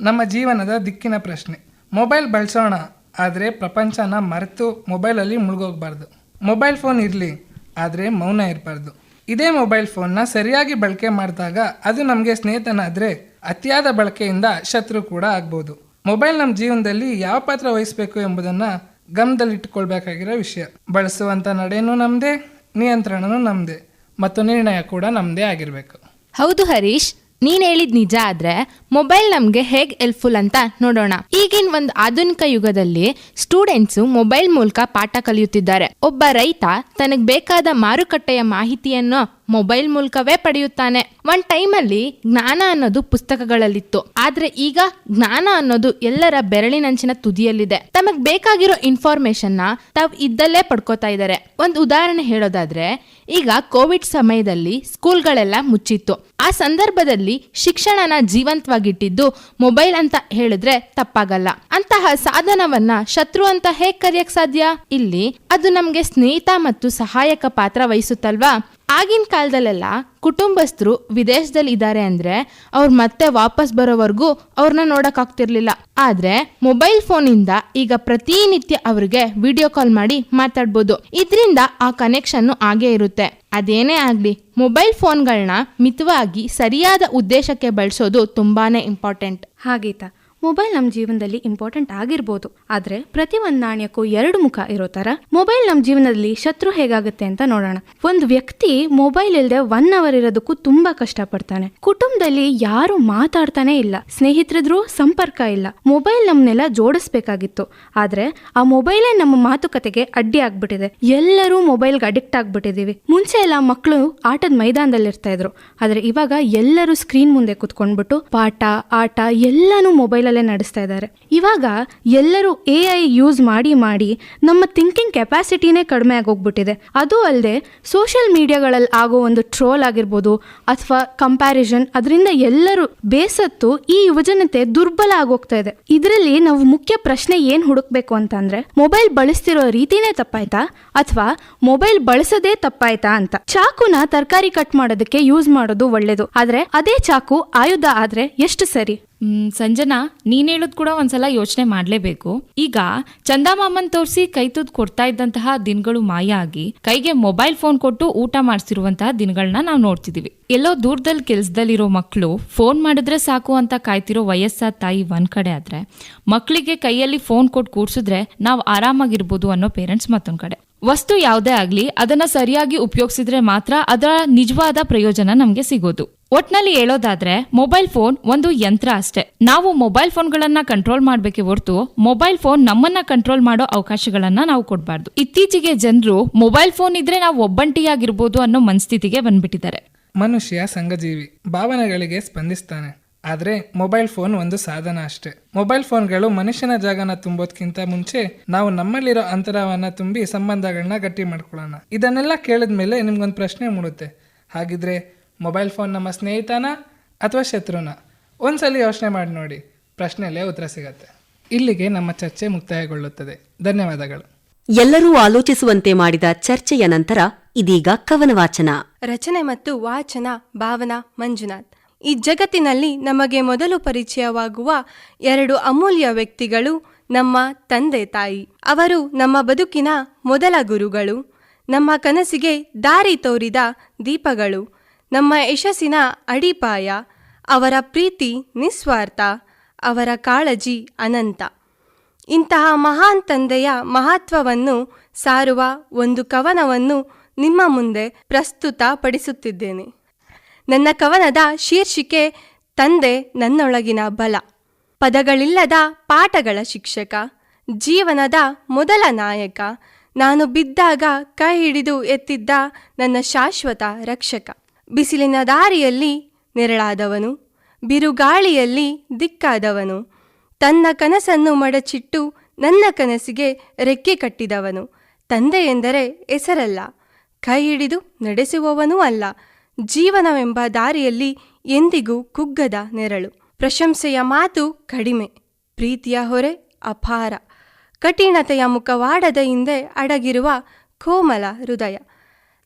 ನಮ್ಮ ಜೀವನದ ದಿಕ್ಕಿನ ಪ್ರಶ್ನೆ. ಮೊಬೈಲ್ ಬಳಸೋಣ, ಆದರೆ ಪ್ರಪಂಚನ ಮರೆತು ಮೊಬೈಲಲ್ಲಿ ಮುಳುಗೋಗ್ಬಾರ್ದು. ಮೊಬೈಲ್ ಫೋನ್ ಇರಲಿ, ಆದರೆ ಮೌನ ಇರಬಾರ್ದು. ಇದೇ ಮೊಬೈಲ್ ಫೋನ್ನ ಸರಿಯಾಗಿ ಬಳಕೆ ಮಾಡಿದಾಗ ಅದು ನಮಗೆ ಸ್ನೇಹಿತನಾದರೆ ಅತಿಯಾದ ಬಳಕೆಯಿಂದ ಶತ್ರು ಕೂಡ ಆಗ್ಬೋದು. ಮೊಬೈಲ್ ನಮ್ಮ ಜೀವನದಲ್ಲಿ ಯಾವ ಪಾತ್ರ ವಹಿಸಬೇಕು ಎಂಬುದನ್ನು ಗಮನದಲ್ಲಿಟ್ಟುಕೊಳ್ಬೇಕಾಗಿರೋ ವಿಷಯ. ಬಳಸುವಂಥ ನಡೆಯೂ ನಮ್ಮದೇ ನಿಯಂತ್ರಣನೂ ನಮ್ಮದೇ ಮತ್ತು ನಿರ್ಣಯ ಕೂಡ ನಮ್ಮದೇ ಆಗಿರಬೇಕು.
ಹೌದು ಹರೀಶ್, ನೀನ್ ಹೇಳಿದ್ ನಿಜ ಆದ್ರೆ ಮೊಬೈಲ್ ನಮ್ಗೆ ಹೇಗ್ ಹೆಲ್ಪ್ಫುಲ್ ಅಂತ ನೋಡೋಣ. ಈಗಿನ ಒಂದು ಆಧುನಿಕ ಯುಗದಲ್ಲಿ ಸ್ಟೂಡೆಂಟ್ಸ್ ಮೊಬೈಲ್ ಮೂಲಕ ಪಾಠ ಕಲಿಯುತ್ತಿದ್ದಾರೆ. ಒಬ್ಬ ರೈತ ತನಗ್ ಬೇಕಾದ ಮಾರುಕಟ್ಟೆಯ ಮಾಹಿತಿಯನ್ನು ಮೊಬೈಲ್ ಮೂಲಕವೇ ಪಡೆಯುತ್ತಾನೆ. ಒಂದ್ ಟೈಮಲ್ಲಿ ಜ್ಞಾನ ಅನ್ನೋದು ಪುಸ್ತಕಗಳಲ್ಲಿತ್ತು. ಆದ್ರೆ ಈಗ ಜ್ಞಾನ ಅನ್ನೋದು ಎಲ್ಲರ ಬೆರಳಿನಂಚಿನ ತುದಿಯಲ್ಲಿದೆ. ತಮಗ್ ಬೇಕಾಗಿರೋ ಇನ್ಫಾರ್ಮೇಶನ್ನ ತಾವ್ ಇದ್ದಲ್ಲೇ ಪಡ್ಕೋತಾ ಇದ್ದಾರೆ ಒಂದು ಉದಾಹರಣೆ ಹೇಳೋದಾದ್ರೆ, ಈಗ ಕೋವಿಡ್ ಸಮಯದಲ್ಲಿ ಸ್ಕೂಲ್ಗಳೆಲ್ಲ ಮುಚ್ಚಿತ್ತು. ಆ ಸಂದರ್ಭದಲ್ಲಿ ಶಿಕ್ಷಣನ ಜೀವಂತವಾಗಿಟ್ಟಿದ್ದು ಮೊಬೈಲ್ ಅಂತ ಹೇಳಿದ್ರೆ ತಪ್ಪಾಗಲ್ಲ. ಅಂತಹ ಸಾಧನವನ್ನ ಶತ್ರು ಅಂತ ಹೇಗ್ ಕರೆಯಕ್ ಸಾಧ್ಯ? ಇಲ್ಲಿ ಅದು ನಮ್ಗೆ ಸ್ನೇಹಿತ ಮತ್ತು ಸಹಾಯಕ ಪಾತ್ರ ವಹಿಸುತ್ತಲ್ವಾ? ಆಗಿನ ಕಾಲದಲ್ಲೆಲ್ಲ ಕುಟುಂಬಸ್ಥರು ವಿದೇಶದಲ್ಲಿ ಇದ್ದಾರೆ ಅಂದ್ರೆ ಅವ್ರು ಮತ್ತೆ ವಾಪಸ್ ಬರೋವರೆಗೂ ಅವ್ರನ್ನ ನೋಡಕ್ ಆಗ್ತಿರ್ಲಿಲ್ಲ. ಆದ್ರೆ ಮೊಬೈಲ್ ಫೋನಿಂದ ಈಗ ಪ್ರತಿನಿತ್ಯ ಅವ್ರಿಗೆ ವಿಡಿಯೋ ಕಾಲ್ ಮಾಡಿ ಮಾತಾಡ್ಬೋದು. ಇದರಿಂದ ಆ ಕನೆಕ್ಷನ್ ಆಗೇ ಇರುತ್ತೆ. ಅದೇನೇ ಆಗ್ಲಿ, ಮೊಬೈಲ್ ಫೋನ್ಗಳನ್ನ ಮಿತವಾಗಿ ಸರಿಯಾದ ಉದ್ದೇಶಕ್ಕೆ ಬಳಸೋದು ತುಂಬಾನೇ ಇಂಪಾರ್ಟೆಂಟ್
ಹಾಗೀತ ಮೊಬೈಲ್ ನಮ್ಮ ಜೀವನದಲ್ಲಿ ಇಂಪಾರ್ಟೆಂಟ್ ಆಗಿರ್ಬೋದು. ಆದ್ರೆ ಪ್ರತಿ ಒಂದು ನಾಣ್ಯಕ್ಕೂ ಎರಡು ಮುಖ ಇರೋ ತರ ಮೊಬೈಲ್ ನಮ್ಮ ಜೀವನದಲ್ಲಿ ಶತ್ರು ಹೇಗಾಗುತ್ತೆ ಅಂತ ನೋಡೋಣ. ಒಂದು ವ್ಯಕ್ತಿ ಮೊಬೈಲ್ ಇಲ್ಲದೆ ಒನ್ ಅವರ್ ಇರೋದಕ್ಕೂ ತುಂಬಾ ಕಷ್ಟಪಡ್ತಾನೆ. ಕುಟುಂಬದಲ್ಲಿ ಯಾರು ಮಾತಾಡ್ತಾನೆ ಇಲ್ಲ. ಸ್ನೇಹಿತರಿದ್ರು ಸಂಪರ್ಕ ಇಲ್ಲ. ಮೊಬೈಲ್ ನಮ್ಮನ್ನೆಲ್ಲ ಜೋಡಿಸ್ಬೇಕಾಗಿತ್ತು. ಆದ್ರೆ ಆ ಮೊಬೈಲೇ ನಮ್ಮ ಮಾತುಕತೆಗೆ ಅಡ್ಡಿ ಆಗ್ಬಿಟ್ಟಿದೆ. ಎಲ್ಲರೂ ಮೊಬೈಲ್ಗೆ ಅಡಿಕ್ಟ್ ಆಗ್ಬಿಟ್ಟಿದೀವಿ. ಮುಂಚೆ ಎಲ್ಲ ಮಕ್ಕಳು ಆಟದ ಮೈದಾನದಲ್ಲಿ ಇರ್ತಾ ಇದ್ರು. ಆದ್ರೆ ಇವಾಗ ಎಲ್ಲರೂ ಸ್ಕ್ರೀನ್ ಮುಂದೆ ಕುತ್ಕೊಂಡ್ಬಿಟ್ಟು ಪಾಠ, ಆಟ ಎಲ್ಲಾನು ಮೊಬೈಲಲ್ಲೇ ನಡೆಸ್ತಾ ಇದ್ದಾರೆ. ಇವಾಗ ಎಲ್ಲರೂ ಎ ಐ ಯೂಸ್ ಮಾಡಿ ಮಾಡಿ ನಮ್ಮ ಥಿಂಕಿಂಗ್ ಕೆಪಾಸಿಟಿನೇ ಕಡಿಮೆ ಆಗೋಗ್ಬಿಟ್ಟಿದೆ. ಅದು ಅಲ್ಲದೆ ಸೋಷಿಯಲ್ ಮೀಡಿಯಾಗಳಲ್ಲಿ ಆಗೋ ಒಂದು ಟ್ರೋಲ್ ಆಗಿರ್ಬೋದು ಅಥವಾ ಕಂಪ್ಯಾರಿಸನ್ ಅದರಿಂದ ಎಲ್ಲರೂ ಬೇಸತ್ತು ಈ ಯುವಜನತೆ ದುರ್ಬಲ ಆಗೋಗ್ತಾ ಇದೆ. ಇದರಲ್ಲಿ ನಾವು ಮುಖ್ಯ ಪ್ರಶ್ನೆ ಏನ್ ಹುಡುಕ್ಬೇಕು ಅಂತಂದ್ರೆ ಮೊಬೈಲ್ ಬಳಸ್ತಿರೋ ರೀತಿನೇ ತಪ್ಪಾಯ್ತಾ ಅಥವಾ ಮೊಬೈಲ್ ಬಳಸದೇ ತಪ್ಪಾಯ್ತಾ ಅಂತ. ಚಾಕುನ ತರಕಾರಿ ಕಟ್ ಮಾಡೋದಕ್ಕೆ ಯೂಸ್ ಮಾಡೋದು ಒಳ್ಳೇದು. ಆದ್ರೆ ಅದೇ ಚಾಕು ಆಯುಧ ಆದ್ರೆ ಎಷ್ಟು ಸರಿ?
ಸಂಜನಾ, ನೀನ್ ಹೇಳೋದ್ ಕೂಡ ಒಂದ್ಸಲ ಯೋಚನೆ ಮಾಡ್ಲೇಬೇಕು. ಈಗ, ಚಂದಾಮಾಮನ್ ತೋರಿಸಿ ಕೈ ತುದ್ ಕೊಡ್ತಾ ಇದ್ದಂತಹ ದಿನಗಳು ಮಾಯ ಆಗಿ ಕೈಗೆ ಮೊಬೈಲ್ ಫೋನ್ ಕೊಟ್ಟು ಊಟ ಮಾಡಿಸಿರುವಂತಹ ದಿನಗಳನ್ನ ನಾವು ನೋಡ್ತಿದೀವಿ. ಎಲ್ಲೋ ದೂರದಲ್ಲಿ ಕೆಲ್ಸದಲ್ಲಿರೋ ಮಕ್ಕಳು ಫೋನ್ ಮಾಡಿದ್ರೆ ಸಾಕು ಅಂತ ಕಾಯ್ತಿರೋ ವಯಸ್ಸಾದ ತಾಯಿ ಒಂದ್ ಕಡೆ ಆದ್ರೆ ಮಕ್ಕಳಿಗೆ ಕೈಯಲ್ಲಿ ಫೋನ್ ಕೊಟ್ಟು ಕೂರ್ಸಿದ್ರೆ ನಾವು ಆರಾಮಾಗಿರ್ಬೋದು ಅನ್ನೋ ಪೇರೆಂಟ್ಸ್ ಮತ್ತೊಂದ್ ಕಡೆ. ವಸ್ತು ಯಾವುದೇ ಆಗ್ಲಿ, ಅದನ್ನ ಸರಿಯಾಗಿ ಉಪಯೋಗಿಸಿದ್ರೆ ಮಾತ್ರ ಅದರ ನಿಜವಾದ ಪ್ರಯೋಜನ ನಮ್ಗೆ ಸಿಗೋದು. ಒಟ್ನಲ್ಲಿ ಹೇಳೋದಾದ್ರೆ ಮೊಬೈಲ್ ಫೋನ್ ಒಂದು ಯಂತ್ರ ಅಷ್ಟೇ. ನಾವು ಮೊಬೈಲ್ ಫೋನ್ಗಳನ್ನ ಕಂಟ್ರೋಲ್ ಮಾಡ್ಬೇಕೆ ಹೊರತು ಮೊಬೈಲ್ ಫೋನ್ ನಮ್ಮನ್ನ ಕಂಟ್ರೋಲ್ ಮಾಡೋ ಅವಕಾಶಗಳನ್ನ ನಾವು ಕೊಡಬಾರ್ದು. ಇತ್ತೀಚೆಗೆ ಜನರು ಮೊಬೈಲ್ ಫೋನ್ ಇದ್ರೆ ನಾವು ಒಬ್ಬಂಟಿಯಾಗಿರ್ಬೋದು ಅನ್ನೋ ಮನಸ್ಥಿತಿಗೆ ಬಂದ್ಬಿಟ್ಟಿದ್ದಾರೆ.
ಮನುಷ್ಯ ಸಂಘಜೀವಿ, ಭಾವನೆಗಳಿಗೆ ಸ್ಪಂದಿಸ್ತಾನೆ. ಆದ್ರೆ ಮೊಬೈಲ್ ಫೋನ್ ಒಂದು ಸಾಧನ ಅಷ್ಟೇ. ಮೊಬೈಲ್ ಫೋನ್ಗಳು ಮನುಷ್ಯನ ಜಾಗನ ತುಂಬೋದ್ಕಿಂತ ಮುಂಚೆ ನಾವು ನಮ್ಮಲ್ಲಿರೋ ಅಂತರವನ್ನ ತುಂಬಿ ಸಂಬಂಧಗಳನ್ನ ಗಟ್ಟಿ ಮಾಡ್ಕೊಳ್ಳೋಣ. ಇದನ್ನೆಲ್ಲ ಕೇಳಿದ್ಮೇಲೆ ನಿಮ್ಗೊಂದು ಪ್ರಶ್ನೆ ಮೂಡುತ್ತೆ. ಹಾಗಿದ್ರೆ ಮೊಬೈಲ್ ಫೋನ್ ನಮ್ಮ ಸ್ನೇಹಿತನ ಅಥವಾ ಶತ್ರುನ? ಒಂದ್ಸಲಿ ಯೋಚನೆ ಮಾಡಿ ನೋಡಿ. ಪ್ರಶ್ನೆಯಲ್ಲೇ ಉತ್ತರ ಸಿಗತ್ತೆ. ಇಲ್ಲಿಗೆ ನಮ್ಮ ಚರ್ಚೆ ಮುಕ್ತಾಯಗೊಳ್ಳುತ್ತದೆ. ಧನ್ಯವಾದಗಳು.
ಎಲ್ಲರೂ ಆಲೋಚಿಸುವಂತೆ ಮಾಡಿದ ಚರ್ಚೆಯ ನಂತರ ಇದೀಗ ಕವನ ವಾಚನ
ರಚನೆ ಮತ್ತು ವಾಚನ ಭಾವನಾ ಮಂಜುನಾಥ್. ಈ ಜಗತ್ತಿನಲ್ಲಿ ನಮಗೆ ಮೊದಲು ಪರಿಚಯವಾಗುವ ಎರಡು ಅಮೂಲ್ಯ ವ್ಯಕ್ತಿಗಳು ನಮ್ಮ ತಂದೆ ತಾಯಿ. ಅವರು ನಮ್ಮ ಬದುಕಿನ ಮೊದಲ ಗುರುಗಳು. ನಮ್ಮ ಕನಸಿಗೆ ದಾರಿ ತೋರಿದ ದೀಪಗಳು. ನಮ್ಮ ಯಶಸ್ಸಿನ ಅಡಿಪಾಯ, ಅವರ ಪ್ರೀತಿ ನಿಸ್ವಾರ್ಥ, ಅವರ ಕಾಳಜಿ ಅನಂತ. ಇಂತಹ ಮಹಾನ್ ತಂದೆಯ ಮಹತ್ವವನ್ನು ಸಾರುವ ಒಂದು ಕವನವನ್ನು ನಿಮ್ಮ ಮುಂದೆ ಪ್ರಸ್ತುತ ಪಡಿಸುತ್ತಿದ್ದೇನೆ ನನ್ನ ಕವನದ ಶೀರ್ಷಿಕೆ, ತಂದೆ ನನ್ನೊಳಗಿನ ಬಲ ಪದಗಳಿಲ್ಲದ ಪಾಠಗಳ ಶಿಕ್ಷಕ, ಜೀವನದ ಮೊದಲ ನಾಯಕ, ನಾನು ಬಿದ್ದಾಗ ಕೈ ಹಿಡಿದು ಎತ್ತಿದ್ದ ನನ್ನ ಶಾಶ್ವತ ರಕ್ಷಕ. ಬಿಸಿಲಿನ ದಾರಿಯಲ್ಲಿ ನೆರಳಾದವನು, ಬಿರುಗಾಳಿಯಲ್ಲಿ ದಿಕ್ಕಾದವನು, ತನ್ನ ಕನಸನ್ನು ಮಡಚಿಟ್ಟು ನನ್ನ ಕನಸಿಗೆ ರೆಕ್ಕೆ ಕಟ್ಟಿದವನು. ತಂದೆ ಎಂದರೆ ಹೆಸರಲ್ಲ, ಕೈ ಹಿಡಿದು ನಡೆಸುವವನೂ ಅಲ್ಲ, ಜೀವನವೆಂಬ ದಾರಿಯಲ್ಲಿ ಎಂದಿಗೂ ಕುಗ್ಗದ ನೆರಳು. ಪ್ರಶಂಸೆಯ ಮಾತು ಕಡಿಮೆ, ಪ್ರೀತಿಯ ಹೊರೆ ಅಪಾರ, ಕಠಿಣತೆಯ ಮುಖವಾಡದ ಹಿಂದೆ ಅಡಗಿರುವ ಕೋಮಲ ಹೃದಯ.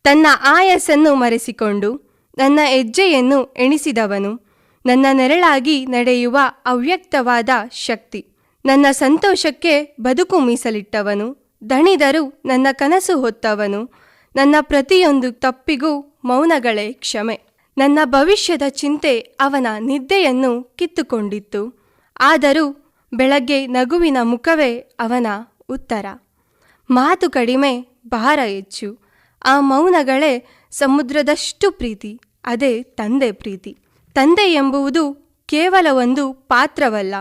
ತನ್ನ ಆಯಸ್ಸನ್ನು ಮರೆಸಿಕೊಂಡು ನನ್ನ ಹೆಜ್ಜೆಯನ್ನು ಎಣಿಸಿದವನು. ನನ್ನ ನೆರಳಾಗಿ ನಡೆಯುವ ಅವ್ಯಕ್ತವಾದ ಶಕ್ತಿ. ನನ್ನ ಸಂತೋಷಕ್ಕೆ ಬದುಕು ಮೀಸಲಿಟ್ಟವನು. ದಣಿದರು ನನ್ನ ಕನಸು ಹೊತ್ತವನು. ನನ್ನ ಪ್ರತಿಯೊಂದು ತಪ್ಪಿಗೂ ಮೌನಗಳೇ ಕ್ಷಮೆ. ನನ್ನ ಭವಿಷ್ಯದ ಚಿಂತೆ ಅವನ ನಿದ್ದೆಯನ್ನು ಕಿತ್ತುಕೊಂಡಿತ್ತು. ಆದರೂ ಬೆಳಗ್ಗೆ ನಗುವಿನ ಮುಖವೇ ಅವನ ಉತ್ತರ. ಮಾತು ಕಡಿಮೆ, ಭಾರ ಹೆಚ್ಚು. ಆ ಮೌನಗಳೇ ಸಮುದ್ರದಷ್ಟು ಪ್ರೀತಿ. ಅದೇ ತಂದೆ ಪ್ರೀತಿ. ತಂದೆ ಎಂಬುವುದು ಕೇವಲ ಒಂದು ಪಾತ್ರವಲ್ಲ.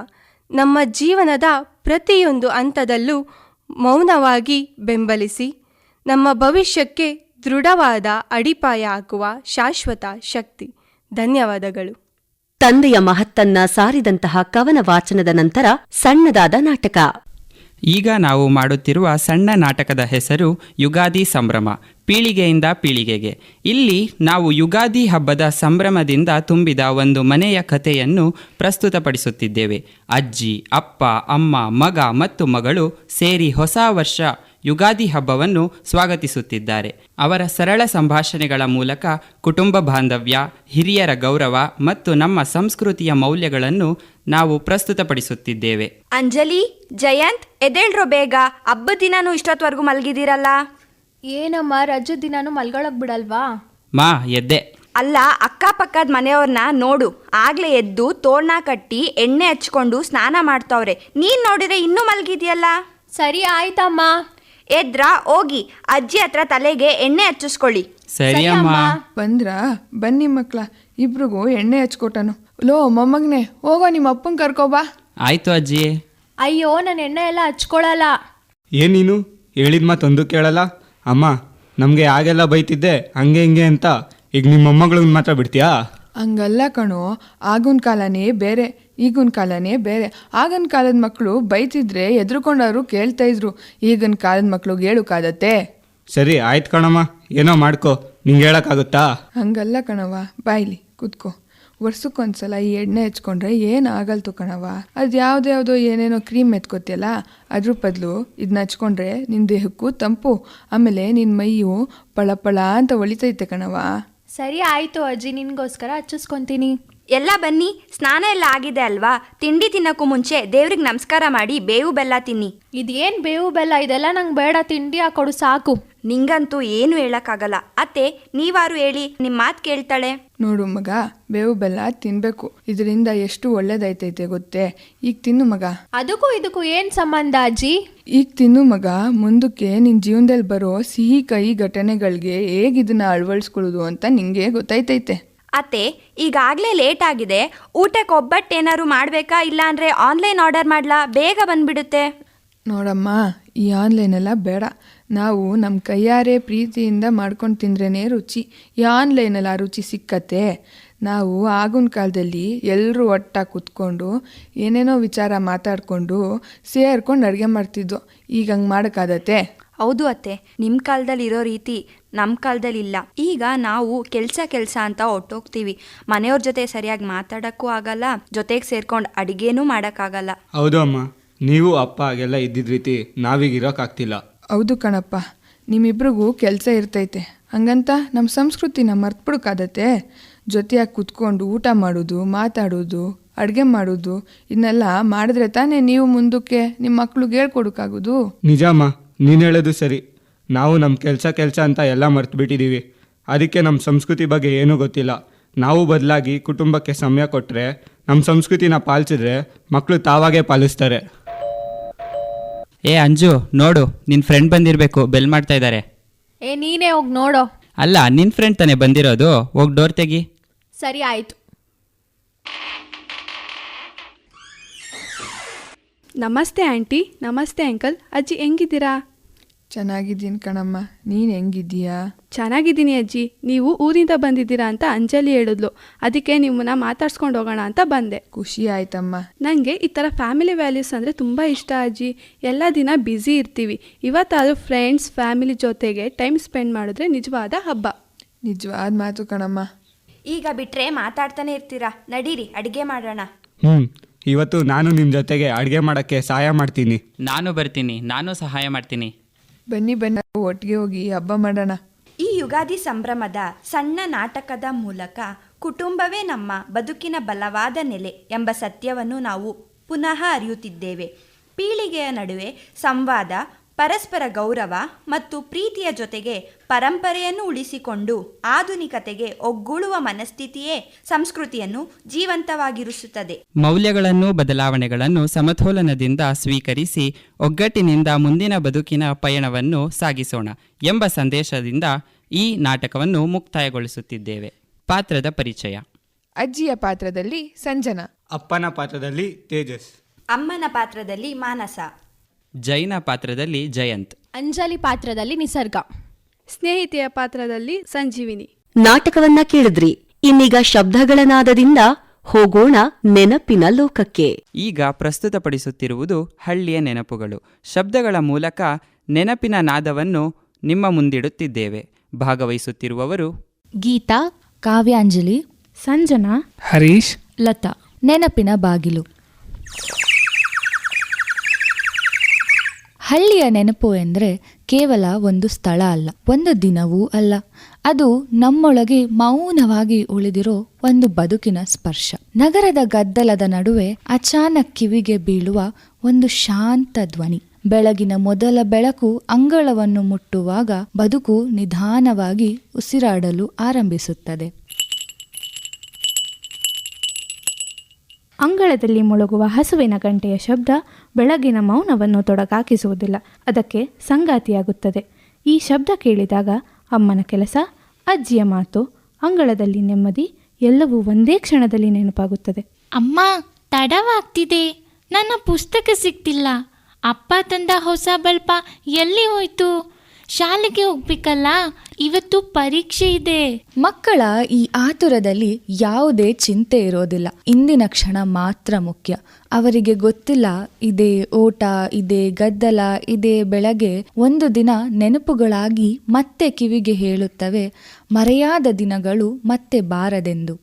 ನಮ್ಮ ಜೀವನದ ಪ್ರತಿಯೊಂದು ಹಂತದಲ್ಲೂ ಮೌನವಾಗಿ ಬೆಂಬಲಿಸಿ ನಮ್ಮ ಭವಿಷ್ಯಕ್ಕೆ ದೃಢವಾದ ಅಡಿಪಾಯ ಹಾಕುವ ಶಾಶ್ವತ ಶಕ್ತಿ. ಧನ್ಯವಾದಗಳು.
ತಂದೆಯ ಮಹತ್ತನ್ನ ಸಾರಿದಂತಹ ಕವನ ವಾಚನದ ನಂತರ ಸಣ್ಣದಾದ ನಾಟಕ.
ಈಗ ನಾವು ಮಾಡುತ್ತಿರುವ ಸಣ್ಣ ನಾಟಕದ ಹೆಸರು ಯುಗಾದಿ ಸಂಭ್ರಮ. ಪೀಳಿಗೆಯಿಂದ ಪೀಳಿಗೆಗೆ. ಇಲ್ಲಿ ನಾವು ಯುಗಾದಿ ಹಬ್ಬದ ಸಂಭ್ರಮದಿಂದ ತುಂಬಿದ ಒಂದು ಮನೆಯ ಕಥೆಯನ್ನು ಪ್ರಸ್ತುತಪಡಿಸುತ್ತಿದ್ದೇವೆ. ಅಜ್ಜಿ, ಅಪ್ಪ, ಅಮ್ಮ, ಮಗ ಮತ್ತು ಮಗಳು ಸೇರಿ ಹೊಸ ವರ್ಷ ಯುಗಾದಿ ಹಬ್ಬವನ್ನು ಸ್ವಾಗತಿಸುತ್ತಿದ್ದಾರೆ. ಅವರ ಸರಳ ಸಂಭಾಷಣೆಗಳ ಮೂಲಕ ಕುಟುಂಬ ಬಾಂಧವ್ಯ, ಹಿರಿಯರ ಗೌರವ ಮತ್ತು ನಮ್ಮ ಸಂಸ್ಕೃತಿಯ ಮೌಲ್ಯಗಳನ್ನು ನಾವು ಪ್ರಸ್ತುತಪಡಿಸುತ್ತಿದ್ದೇವೆ.
ಅಂಜಲಿ, ಜಯಂತ್ ಎದೇಳ್ರೋ ಬೇಗ ಹಬ್ಬದ ದಿನಾನು ಇಷ್ಟೊತ್ವರೆಗೂ ಮಲಗಿದಿರಲ್ಲ
ಏನಮ್ಮ ರಜ ದಿನಾನು ಮಲ್ಗೊಳಕ್ ಬಿಡಲ್ವಾ?
ಮಾ ಎದ್ದೆ.
ಅಲ್ಲ ಅಕ್ಕಪಕ್ಕದ ಮನೆಯವ್ರನ್ನ ನೋಡು. ಆಗ್ಲೇ ಎದ್ದು ತೋರಣ ಕಟ್ಟಿ ಎಣ್ಣೆ ಹಚ್ಕೊಂಡು ಸ್ನಾನ ಮಾಡ್ತವ್ರೆ. ನೀನ್ ನೋಡಿದ್ರೆ ಇನ್ನೂ ಮಲ್ಗಿದ್ಯಲ್ಲ?
ಸರಿ ಆಯ್ತಮ್ಮ.
ಎದ್ರ ಹೋಗಿ. ಅಜ್ಜಿ ಹತ್ರ ತಲೆಗೆ ಎಣ್ಣೆ ಹಚ್ಚಿಸ್ಕೊಳ್ಳಿ.
ಸರಿ ಅಮ್ಮ.
ಬಂದ್ರ? ಬನ್ನಿ ಮಕ್ಳ ಇಬ್ರಿಗೂ ಎಣ್ಣೆ ಹಚ್ಕೊಟನು ಲೋ ಮೊಮ್ಮಗ್ನೆ ಹೋಗೋ ನಿಮ್ಮ ಅಪ್ಪನ್ ಕರ್ಕೋಬಾ.
ಆಯ್ತು ಅಜ್ಜಿ.
ಅಯ್ಯೋ ನಾನು ಎಣ್ಣೆ ಎಲ್ಲ ಹಚ್ಕೊಳಲ್ಲ.
ನೀನು? ಹೇಳಿದ ಮಾತೊಂದು ಕೇಳಲ್ಲ? ಅಮ್ಮ ನಮಗೆ ಆಗೆಲ್ಲ ಬೈತಿದ್ದೆ ಹಂಗೆ ಹಿಂಗೆ ಅಂತ. ಈಗ ನಿಮ್ಮ ಮೊಮ್ಮಗಳಿಗೆ ಮಾತ್ರ ಬಿಡ್ತೀಯಾ?
ಹಂಗಲ್ಲ ಕಣೋ ಆಗಿನ ಕಾಲನೇ ಬೇರೆ ಈಗಿನ ಕಾಲನೇ ಬೇರೆ. ಆಗಿನ ಕಾಲದ ಮಕ್ಕಳು ಬೈತಿದ್ರೆ ಎದ್ರುಕೊಂಡವರು ಕೇಳ್ತಾ ಇದ್ರು ಈಗಿನ ಕಾಲದ ಮಕ್ಕಳು ಹೇಳುಕಾದತ್ತೆ
ಸರಿ ಆಯ್ತು ಕಣಮ್ಮ ಏನೋ ಮಾಡ್ಕೋ ನಿಂಗೆ ಹೇಳೋಕ್ಕಾಗುತ್ತಾ?
ಹಂಗಲ್ಲ ಕಣವ ಬಾಯ್ಲಿ ಕುತ್ಕೋ. ವರ್ಷಕ್ಕೊಂದ್ಸಲ ಈ ಎಣ್ಣೆ ಹಚ್ಕೊಂಡ್ರೆ ಏನು ಆಗಲ್ತು ಕಣವ ಅದು ಯಾವ್ದ್ಯಾವ್ದೋ ಏನೇನೋ ಕ್ರೀಮ್ ಎತ್ಕೋತಿಯಲ್ಲ ಅದ್ರ ಬದಲು ಇದನ್ನ ಹಚ್ಕೊಂಡ್ರೆ ನಿನ್ನ ದೇಹಕ್ಕೂ ತಂಪು ಆಮೇಲೆ ನಿನ್ನ ಮೈಯು ಪಳ ಪಳ ಅಂತ ಒಳಿತೈತೆ ಕಣವ
ಸರಿ ಆಯ್ತು ಅಜ್ಜಿ ನಿನ್ಗೋಸ್ಕರ ಹಚ್ಚಿಸ್ಕೊಂತೀನಿ.
ಎಲ್ಲ ಬನ್ನಿ ಸ್ನಾನ ಎಲ್ಲ ಆಗಿದೆ ಅಲ್ವಾ? ತಿಂಡಿ ತಿನ್ನಕ್ಕೂ ಮುಂಚೆ ದೇವ್ರಿಗೆ ನಮಸ್ಕಾರ ಮಾಡಿ ಬೇವು ಬೆಲ್ಲ ತಿನ್ನಿ.
ಇದೇನ್ ಬೇವು ಬೆಲ್ಲ? ಇದೆಲ್ಲ ನಂಗೆ ಬೇಡ ತಿಂಡಿ ಹಾಕೊಡು ಸಾಕು.
ನಿಂಗಂತೂ ಏನು ಹೇಳಕ್ಕಾಗಲ್ಲ. ಅತ್ತೆ ನೀವಾರು ಹೇಳಿ ನಿಮ್ಮ ಮಾತು ಕೇಳ್ತಾಳೆ.
ನೋಡು ಮಗ ಬೇವು ಬೆಲ್ಲ ತಿನ್ಬೇಕು. ಇದರಿಂದ ಎಷ್ಟು ಒಳ್ಳೇದೈತೈತೆ ಗೊತ್ತೇ? ಈಗ ತಿನ್ನು ಮಗ.
ಅದಕ್ಕೂ ಇದಕ್ಕೂ ಏನ್ ಸಂಬಂಧ ಅಜ್ಜಿ?
ಈಗ ತಿನ್ನು ಮಗ ಮುಂದಕ್ಕೆ ನಿನ್ನ ಜೀವನದಲ್ಲಿ ಬರೋ ಸಿಹಿ ಕಹಿ ಘಟನೆಗಳಿಗೆ ಹೇಗಿದನ್ನ ಇದನ್ನ ಅಳವಡಿಸ್ಕೊಳ್ಳೋದು ಅಂತ ನಿಂಗೆ ಗೊತ್ತೈತೈತೆ
ಅತ್ತೆ ಈಗಾಗಲೇ ಲೇಟ್ ಆಗಿದೆ. ಊಟಕ್ಕೆ ಒಬ್ಬಟ್ಟೇನಾದ್ರು ಮಾಡಬೇಕಾ? ಇಲ್ಲಾಂದ್ರೆ ಆನ್ಲೈನ್ ಆರ್ಡರ್ ಮಾಡ್ಲಾ? ಬೇಗ ಬಂದ್ಬಿಡುತ್ತೆ.
ನೋಡಮ್ಮ ಈ ಆನ್ಲೈನೆಲ್ಲ ಬೇಡ. ನಾವು ನಮ್ಮ ಕೈಯಾರೆ ಪ್ರೀತಿಯಿಂದ ಮಾಡ್ಕೊಂಡು ತಿಂದ್ರೇ ರುಚಿ. ಈ ಆನ್ಲೈನಲ್ಲಿ ಆ ರುಚಿ ಸಿಕ್ಕತ್ತೆ? ನಾವು ಆಗಿನ ಕಾಲದಲ್ಲಿ ಎಲ್ಲರೂ ಒಟ್ಟಾಗಿ ಕೂತ್ಕೊಂಡು ಏನೇನೋ ವಿಚಾರ ಮಾತಾಡಿಕೊಂಡು ಸೇರ್ಕೊಂಡು ಅಡುಗೆ ಮಾಡ್ತಿದ್ವು. ಈಗ ಹಂಗೆ ಮಾಡೋಕ್ಕಾಗತ್ತೆ?
ಹೌದು ಅತ್ತೆ. ನಿಮ್ಮ ಕಾಲದಲ್ಲಿ ಇರೋ ರೀತಿ ನಮ್ಮ ಕಾಲದಲ್ಲಿ ಇಲ್ಲ. ಈಗ ನಾವು ಕೆಲಸ ಕೆಲಸ ಅಂತ ಹೊಟ್ಟೋಗ್ತೀವಿ ಮನೆಯವ್ರ ಜೊತೆ ಸರಿಯಾಗಿ ಮಾತಾಡೋಕ್ಕೂ ಆಗಲ್ಲ ಜೊತೆಗೆ ಸೇರ್ಕೊಂಡು ಅಡುಗೆನೂ ಮಾಡೋಕ್ಕಾಗಲ್ಲ.
ಹೌದು ಅಮ್ಮ. ನೀವು ಅಪ್ಪ ಹಾಗೆಲ್ಲ ಇದ್ದಿದ್ದ ರೀತಿ ನಾವೀಗ ಇರೋಕ್ಕಾಗ್ತಿಲ್ಲ
ಹೌದು ಕಣಪ್ಪ, ನಿಮ್ಮಿಬ್ರಿಗೂ ಕೆಲಸ ಇರ್ತೈತೆ. ಹಂಗಂತ ನಮ್ಮ ಸಂಸ್ಕೃತಿನ ಮರ್ತ್ಬಿಡಕ್ಕಾದತ್ತೆ ಜೊತೆಯಾಗಿ ಕೂತ್ಕೊಂಡು ಊಟ ಮಾಡೋದು, ಮಾತಾಡೋದು, ಅಡುಗೆ ಮಾಡೋದು ಇದನ್ನೆಲ್ಲ ಮಾಡಿದ್ರೆ ತಾನೇ ನೀವು ಮುಂದಕ್ಕೆ ನಿಮ್ಮ ಮಕ್ಳಿಗೆ ಹೇಳ್ಕೊಡೋಕ್ಕಾಗೋದು?
ನಿಜಾಮ ನೀನು ಹೇಳೋದು ಸರಿ. ನಾವು ನಮ್ಮ ಕೆಲಸ ಕೆಲಸ ಅಂತ ಎಲ್ಲ ಮರ್ತು ಬಿಟ್ಟಿದ್ದೀವಿ ಅದಕ್ಕೆ ನಮ್ಮ ಸಂಸ್ಕೃತಿ ಬಗ್ಗೆ ಏನೂ ಗೊತ್ತಿಲ್ಲ. ನಾವು ಬದಲಾಗಿ ಕುಟುಂಬಕ್ಕೆ ಸಮಯ ಕೊಟ್ಟರೆ ನಮ್ಮ ಸಂಸ್ಕೃತಿನ ಪಾಲಿಸಿದ್ರೆ ಮಕ್ಕಳು ತಾವಾಗೇ ಪಾಲಿಸ್ತಾರೆ.
ಏ ಅಂಜು ನೋಡು ನಿನ್ನ ಫ್ರೆಂಡ್ ಬಂದಿರಬೇಕು ಬೆಲ್ ಮಾಡ್ತಾ ಇದ್ದಾರೆ
ಏ ನೀನೇ ಹೋಗಿ ನೋಡೋ.
ಅಲ್ಲ ನಿನ್ನ ಫ್ರೆಂಡ್ ತಾನೇ ಬಂದಿರೋದು ಹೋಗಿ ಡೋರ್ ತೆಗಿ.
ಸರಿ ಆಯ್ತು.
ನಮಸ್ತೆ ಆಂಟಿ ನಮಸ್ತೆ ಅಂಕಲ್ ಅಜ್ಜಿ ಹೆಂಗಿದ್ದೀರಾ?
ಚೆನ್ನಾಗಿದ್ದೀನಿ ಕಣಮ್ಮ. ನೀನು ಹೆಂಗಿದ್ದೀಯಾ?
ಚೆನ್ನಾಗಿದ್ದೀನಿ ಅಜ್ಜಿ. ನೀವು ಊರಿಂದ ಬಂದಿದ್ದೀರಾ ಅಂತ ಅಂಜಲಿ ಹೇಳಿದ್ಲು. ಅದಕ್ಕೆ ನಿಮ್ಮನ್ನ ಮಾತಾಡ್ಸ್ಕೊಂಡು ಹೋಗೋಣ ಅಂತ ಬಂದೆ.
ಖುಷಿ ಆಯ್ತಮ್ಮ.
ನನಗೆ ಈ ಥರ ಫ್ಯಾಮಿಲಿ ವ್ಯಾಲ್ಯೂಸ್ ಅಂದ್ರೆ ತುಂಬ ಇಷ್ಟ ಅಜ್ಜಿ. ಎಲ್ಲ ದಿನ ಬ್ಯುಸಿ ಇರ್ತೀವಿ. ಇವತ್ತಾದರೂ ಫ್ರೆಂಡ್ಸ್ ಫ್ಯಾಮಿಲಿ ಜೊತೆಗೆ ಟೈಮ್ ಸ್ಪೆಂಡ್ ಮಾಡಿದ್ರೆ ನಿಜವಾದ ಹಬ್ಬ.
ನಿಜವಾದ ಮಾತು ಕಣಮ್ಮ.
ಈಗ ಬಿಟ್ರೆ ಮಾತಾಡ್ತಾನೆ ಇರ್ತೀರಾ? ನಡೀರಿ ಅಡಿಗೆ ಮಾಡೋಣ.
ಹ್ಮ್ ಇವತ್ತು ನಾನು ನಿಮ್ ಜೊತೆಗೆ ಅಡಿಗೆ ಮಾಡಕ್ಕೆ ಸಹಾಯ ಮಾಡ್ತೀನಿ.
ನಾನು ಬರ್ತೀನಿ ನಾನು ಸಹಾಯ ಮಾಡ್ತೀನಿ.
ಬನ್ನಿ ಬನ್ನಿ ಒಟ್ಟಿಗೆ ಹೋಗಿ ಹಬ್ಬ ಮಾಡೋಣ.
ಈ ಯುಗಾದಿ ಸಂಭ್ರಮದ ಸಣ್ಣ ನಾಟಕದ ಮೂಲಕ ಕುಟುಂಬವೇ ನಮ್ಮ ಬದುಕಿನ ಬಲವಾದ ನೆಲೆ ಎಂಬ ಸತ್ಯವನ್ನು ನಾವು ಪುನಃ ಅರಿಯುತ್ತಿದ್ದೇವೆ. ಪೀಳಿಗೆಯ ನಡುವೆ ಸಂವಾದ ಪರಸ್ಪರ ಗೌರವ ಮತ್ತು ಪ್ರೀತಿಯ ಜೊತೆಗೆ ಪರಂಪರೆಯನ್ನು ಉಳಿಸಿಕೊಂಡು ಆಧುನಿಕತೆಗೆ ಒಗ್ಗೂಳುವ ಮನಸ್ಥಿತಿಯೇ ಸಂಸ್ಕೃತಿಯನ್ನು ಜೀವಂತವಾಗಿರಿಸುತ್ತದೆ.
ಮೌಲ್ಯಗಳನ್ನು ಬದಲಾವಣೆಗಳನ್ನು ಸಮತೋಲನದಿಂದ ಸ್ವೀಕರಿಸಿ ಒಗ್ಗಟ್ಟಿನಿಂದ ಮುಂದಿನ ಬದುಕಿನ ಪಯಣವನ್ನು ಸಾಗಿಸೋಣ ಎಂಬ ಸಂದೇಶದಿಂದ ಈ ನಾಟಕವನ್ನು ಮುಕ್ತಾಯಗೊಳಿಸುತ್ತಿದ್ದೇವೆ. ಪಾತ್ರದ ಪರಿಚಯ.
ಅಜ್ಜಿಯ ಪಾತ್ರದಲ್ಲಿ ಸಂಜನಾ.
ಅಪ್ಪನ ಪಾತ್ರದಲ್ಲಿ ತೇಜಸ್.
ಅಮ್ಮನ ಪಾತ್ರದಲ್ಲಿ ಮಾನಸ.
ಜೈನ ಪಾತ್ರದಲ್ಲಿ ಜಯಂತ್.
ಅಂಜಲಿ ಪಾತ್ರದಲ್ಲಿ ನಿಸರ್ಗ.
ಸ್ನೇಹಿತೆಯ ಪಾತ್ರದಲ್ಲಿ ಸಂಜೀವಿನಿ.
ನಾಟಕವನ್ನ ಕೇಳಿದ್ರಿ ಇನ್ನೀಗ ಶಬ್ದಗಳ ನಾದದಿಂದ ಹೋಗೋಣ ನೆನಪಿನ ಲೋಕಕ್ಕೆ.
ಈಗ ಪ್ರಸ್ತುತಪಡಿಸುತ್ತಿರುವುದು ಹಳ್ಳಿಯ ನೆನಪುಗಳು. ಶಬ್ದಗಳ ಮೂಲಕ ನೆನಪಿನ ನಾದವನ್ನು ನಿಮ್ಮ ಮುಂದಿಡುತ್ತಿದ್ದೇವೆ. ಭಾಗವಹಿಸುತ್ತಿರುವವರು
ಗೀತಾ ಕಾವ್ಯಾಂಜಲಿ
ಸಂಜನಾ
ಹರೀಶ್
ಲತಾ. ನೆನಪಿನ ಬಾಗಿಲು. ಹಳ್ಳಿಯ ನೆನಪು ಎಂದರೆ ಕೇವಲ ಒಂದು ಸ್ಥಳ ಅಲ್ಲ, ಒಂದು ದಿನವೂ ಅಲ್ಲ. ಅದು ನಮ್ಮೊಳಗೆ ಮೌನವಾಗಿ ಉಳಿದಿರೋ ಒಂದು ಬದುಕಿನ ಸ್ಪರ್ಶ. ನಗರದ ಗದ್ದಲದ ನಡುವೆ ಅಚಾನಕ್ ಕಿವಿಗೆ ಬೀಳುವ ಒಂದು ಶಾಂತ ಧ್ವನಿ. ಬೆಳಗಿನ ಮೊದಲ ಬೆಳಕು ಅಂಗಳವನ್ನು ಮುಟ್ಟುವಾಗ ಬದುಕು ನಿಧಾನವಾಗಿ ಉಸಿರಾಡಲು ಆರಂಭಿಸುತ್ತದೆ.
ಅಂಗಳದಲ್ಲಿ ಮುಳುಗುವ ಹಸುವಿನ ಗಂಟೆಯ ಶಬ್ದ ಬೆಳಗಿನ ಮೌನವನ್ನು ತೊಡಗಾಕಿಸುವುದಿಲ್ಲ. ಅದಕ್ಕೆ ಸಂಗಾತಿಯಾಗುತ್ತದೆ. ಈ ಶಬ್ದ ಕೇಳಿದಾಗ ಅಮ್ಮನ ಕೆಲಸ, ಅಜ್ಜಿಯ ಮಾತು, ಅಂಗಳದಲ್ಲಿ ನೆಮ್ಮದಿ ಎಲ್ಲವೂ ಒಂದೇ ಕ್ಷಣದಲ್ಲಿ ನೆನಪಾಗುತ್ತದೆ.
ಅಮ್ಮ, ತಡವಾಗ್ತಿದೆ. ನನ್ನ ಪುಸ್ತಕ ಸಿಕ್ತಿಲ್ಲ. ಅಪ್ಪ ತಂದ ಹೊಸ ಬಲ್ಪ ಎಲ್ಲಿ ಹೋಯ್ತು? ಶಾಲೆಗೆ ಹೋಗ್ಬೇಕಲ್ಲ? ಇವತ್ತು ಪರೀಕ್ಷೆ ಇದೆ. ಮಕ್ಕಳ ಈ ಆತುರದಲ್ಲಿ ಯಾವುದೇ ಚಿಂತೆ ಇರೋದಿಲ್ಲ. ಇಂದಿನ ಕ್ಷಣ ಮಾತ್ರ ಮುಖ್ಯ. ಅವರಿಗೆ ಗೊತ್ತಿಲ್ಲ ಇದೇ ಓಟ ಇದೇ ಗದ್ದಲ ಇದೇ ಬೆಳಗ್ಗೆ ಒಂದು ದಿನ ನೆನಪುಗಳಾಗಿ ಮತ್ತೆ ಕಿವಿಗೆ ಹೇಳುತ್ತವೆ ಮರೆಯಾದ ದಿನಗಳು ಮತ್ತೆ ಬಾರದೆಂದು.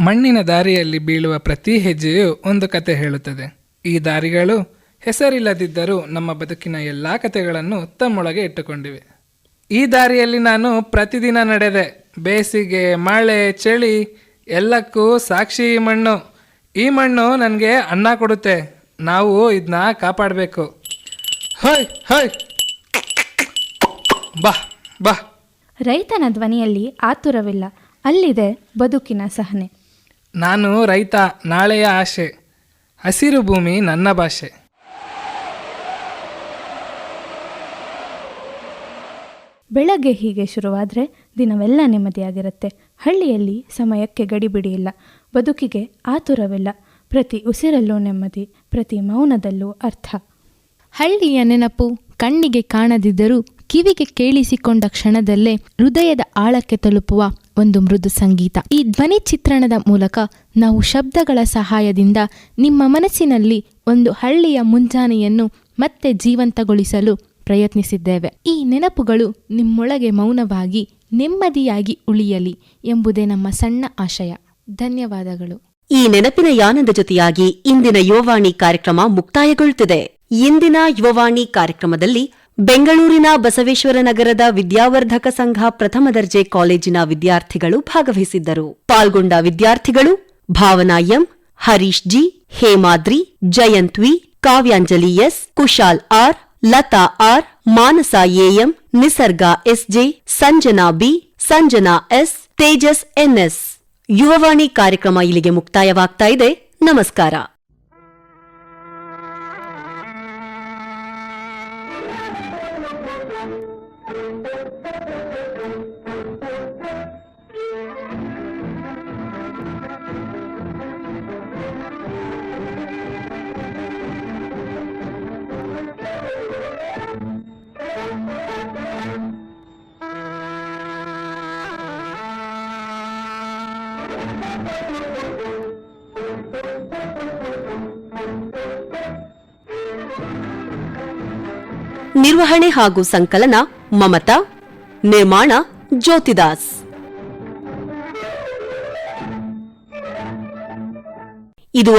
ಮಣ್ಣಿನ ದಾರಿಯಲ್ಲಿ ಬೀಳುವ ಪ್ರತಿ ಹೆಜ್ಜೆಯು ಒಂದು ಕತೆ ಹೇಳುತ್ತದೆ. ಈ ದಾರಿಗಳು ಹೆಸರಿಲ್ಲದಿದ್ದರೂ ನಮ್ಮ ಬದುಕಿನ ಎಲ್ಲ ಕಥೆಗಳನ್ನು ತಮ್ಮೊಳಗೆ ಇಟ್ಟುಕೊಂಡಿವೆ. ಈ ದಾರಿಯಲ್ಲಿ ನಾನು ಪ್ರತಿದಿನ ನಡೆದೆ. ಬೇಸಿಗೆ ಮಳೆ ಚಳಿ ಎಲ್ಲಕ್ಕೂ ಸಾಕ್ಷಿ ಈ ಮಣ್ಣು. ಈ ಮಣ್ಣು ನನಗೆ ಅನ್ನ ಕೊಡುತ್ತೆ. ನಾವು ಇದನ್ನ ಕಾಪಾಡಬೇಕು. ಹೊಯ್ ಹೊಯ್. ಬಾ ಬಾ.
ರೈತನ ಧ್ವನಿಯಲ್ಲಿ ಆತುರವಿಲ್ಲ. ಅಲ್ಲಿದೆ ಬದುಕಿನ ಸಹನೆ.
ನಾನು ರೈತ ನಾಳೆಯ ಆಶೆ. ಹಸಿರು ಭೂಮಿ ನನ್ನ ಭಾಷೆ.
ಬೆಳಗ್ಗೆ ಹೀಗೆ ಶುರುವಾದರೆ ದಿನವೆಲ್ಲ ನೆಮ್ಮದಿಯಾಗಿರುತ್ತೆ. ಹಳ್ಳಿಯಲ್ಲಿ ಸಮಯಕ್ಕೆ ಗಡಿಬಿಡಿಯಿಲ್ಲ ಬದುಕಿಗೆ ಆತುರವಿಲ್ಲ. ಪ್ರತಿ ಉಸಿರಲ್ಲೂ ನೆಮ್ಮದಿ ಪ್ರತಿ ಮೌನದಲ್ಲೂ ಅರ್ಥ.
ಹಳ್ಳಿಯ ನೆನಪು ಕಣ್ಣಿಗೆ ಕಾಣದಿದ್ದರೂ ಕಿವಿಗೆ ಕೇಳಿಸಿಕೊಂಡ ಕ್ಷಣದಲ್ಲೇ ಹೃದಯದ ಆಳಕ್ಕೆ ತಲುಪುವ ಒಂದು ಮೃದು ಸಂಗೀತ. ಈ ಧ್ವನಿ ಚಿತ್ರಣದ ಮೂಲಕ ನಾವು ಶಬ್ದಗಳ ಸಹಾಯದಿಂದ ನಿಮ್ಮ ಮನಸ್ಸಿನಲ್ಲಿ ಒಂದು ಹಳ್ಳಿಯ ಮುಂಜಾನೆಯನ್ನು ಮತ್ತೆ ಜೀವಂತಗೊಳಿಸಲು ಪ್ರಯತ್ನಿಸಿದ್ದೇವೆ. ಈ ನೆನಪುಗಳು ನಿಮ್ಮೊಳಗೆ ಮೌನವಾಗಿ, ನೆಮ್ಮದಿಯಾಗಿ ಉಳಿಯಲಿ ಎಂಬುದೇ ನಮ್ಮ ಸಣ್ಣ ಆಶಯ. ಧನ್ಯವಾದಗಳು.
ಈ ನೆನಪಿನ ಯಾನದ ಜೊತೆಯಾಗಿ ಇಂದಿನ ಯುವವಾಣಿ ಕಾರ್ಯಕ್ರಮ ಮುಕ್ತಾಯಗೊಳ್ಳುತ್ತಿದೆ ಇಂದಿನ ಯುವವಾಣಿ ಕಾರ್ಯಕ್ರಮದಲ್ಲಿ ಬೆಂಗಳೂರಿನ ಬಸವೇಶ್ವರ ನಗರದ ವಿದ್ಯಾವರ್ಧಕ ಸಂಘ ಪ್ರಥಮ ದರ್ಜೆ ಕಾಲೇಜಿನ ವಿದ್ಯಾರ್ಥಿಗಳು ಭಾಗವಹಿಸಿದ್ದರು. ಪಾಲ್ಗೊಂಡ ವಿದ್ಯಾರ್ಥಿಗಳು Bhavana M, Harish G, Hemadri Jayanthvi Kavyanjali S, Kushal R, Latha R, Manasa AM Nisarga SJ Sanjana B, Sanjana S, Tejas NS Yuvavani ಕಾರ್ಯಕ್ರಮ ಇಲ್ಲಿಗೆ ಮುಕ್ತಾಯವಾಗ್ತಾ ಇದೆ. ನಮಸ್ಕಾರ. ನಿರ್ವಹಣೆ ಹಾಗೂ ಸಂಕಲನ ಮಮತಾ ನಿರ್ಮಾಣ ಜ್ಯೋತಿದಾಸ್.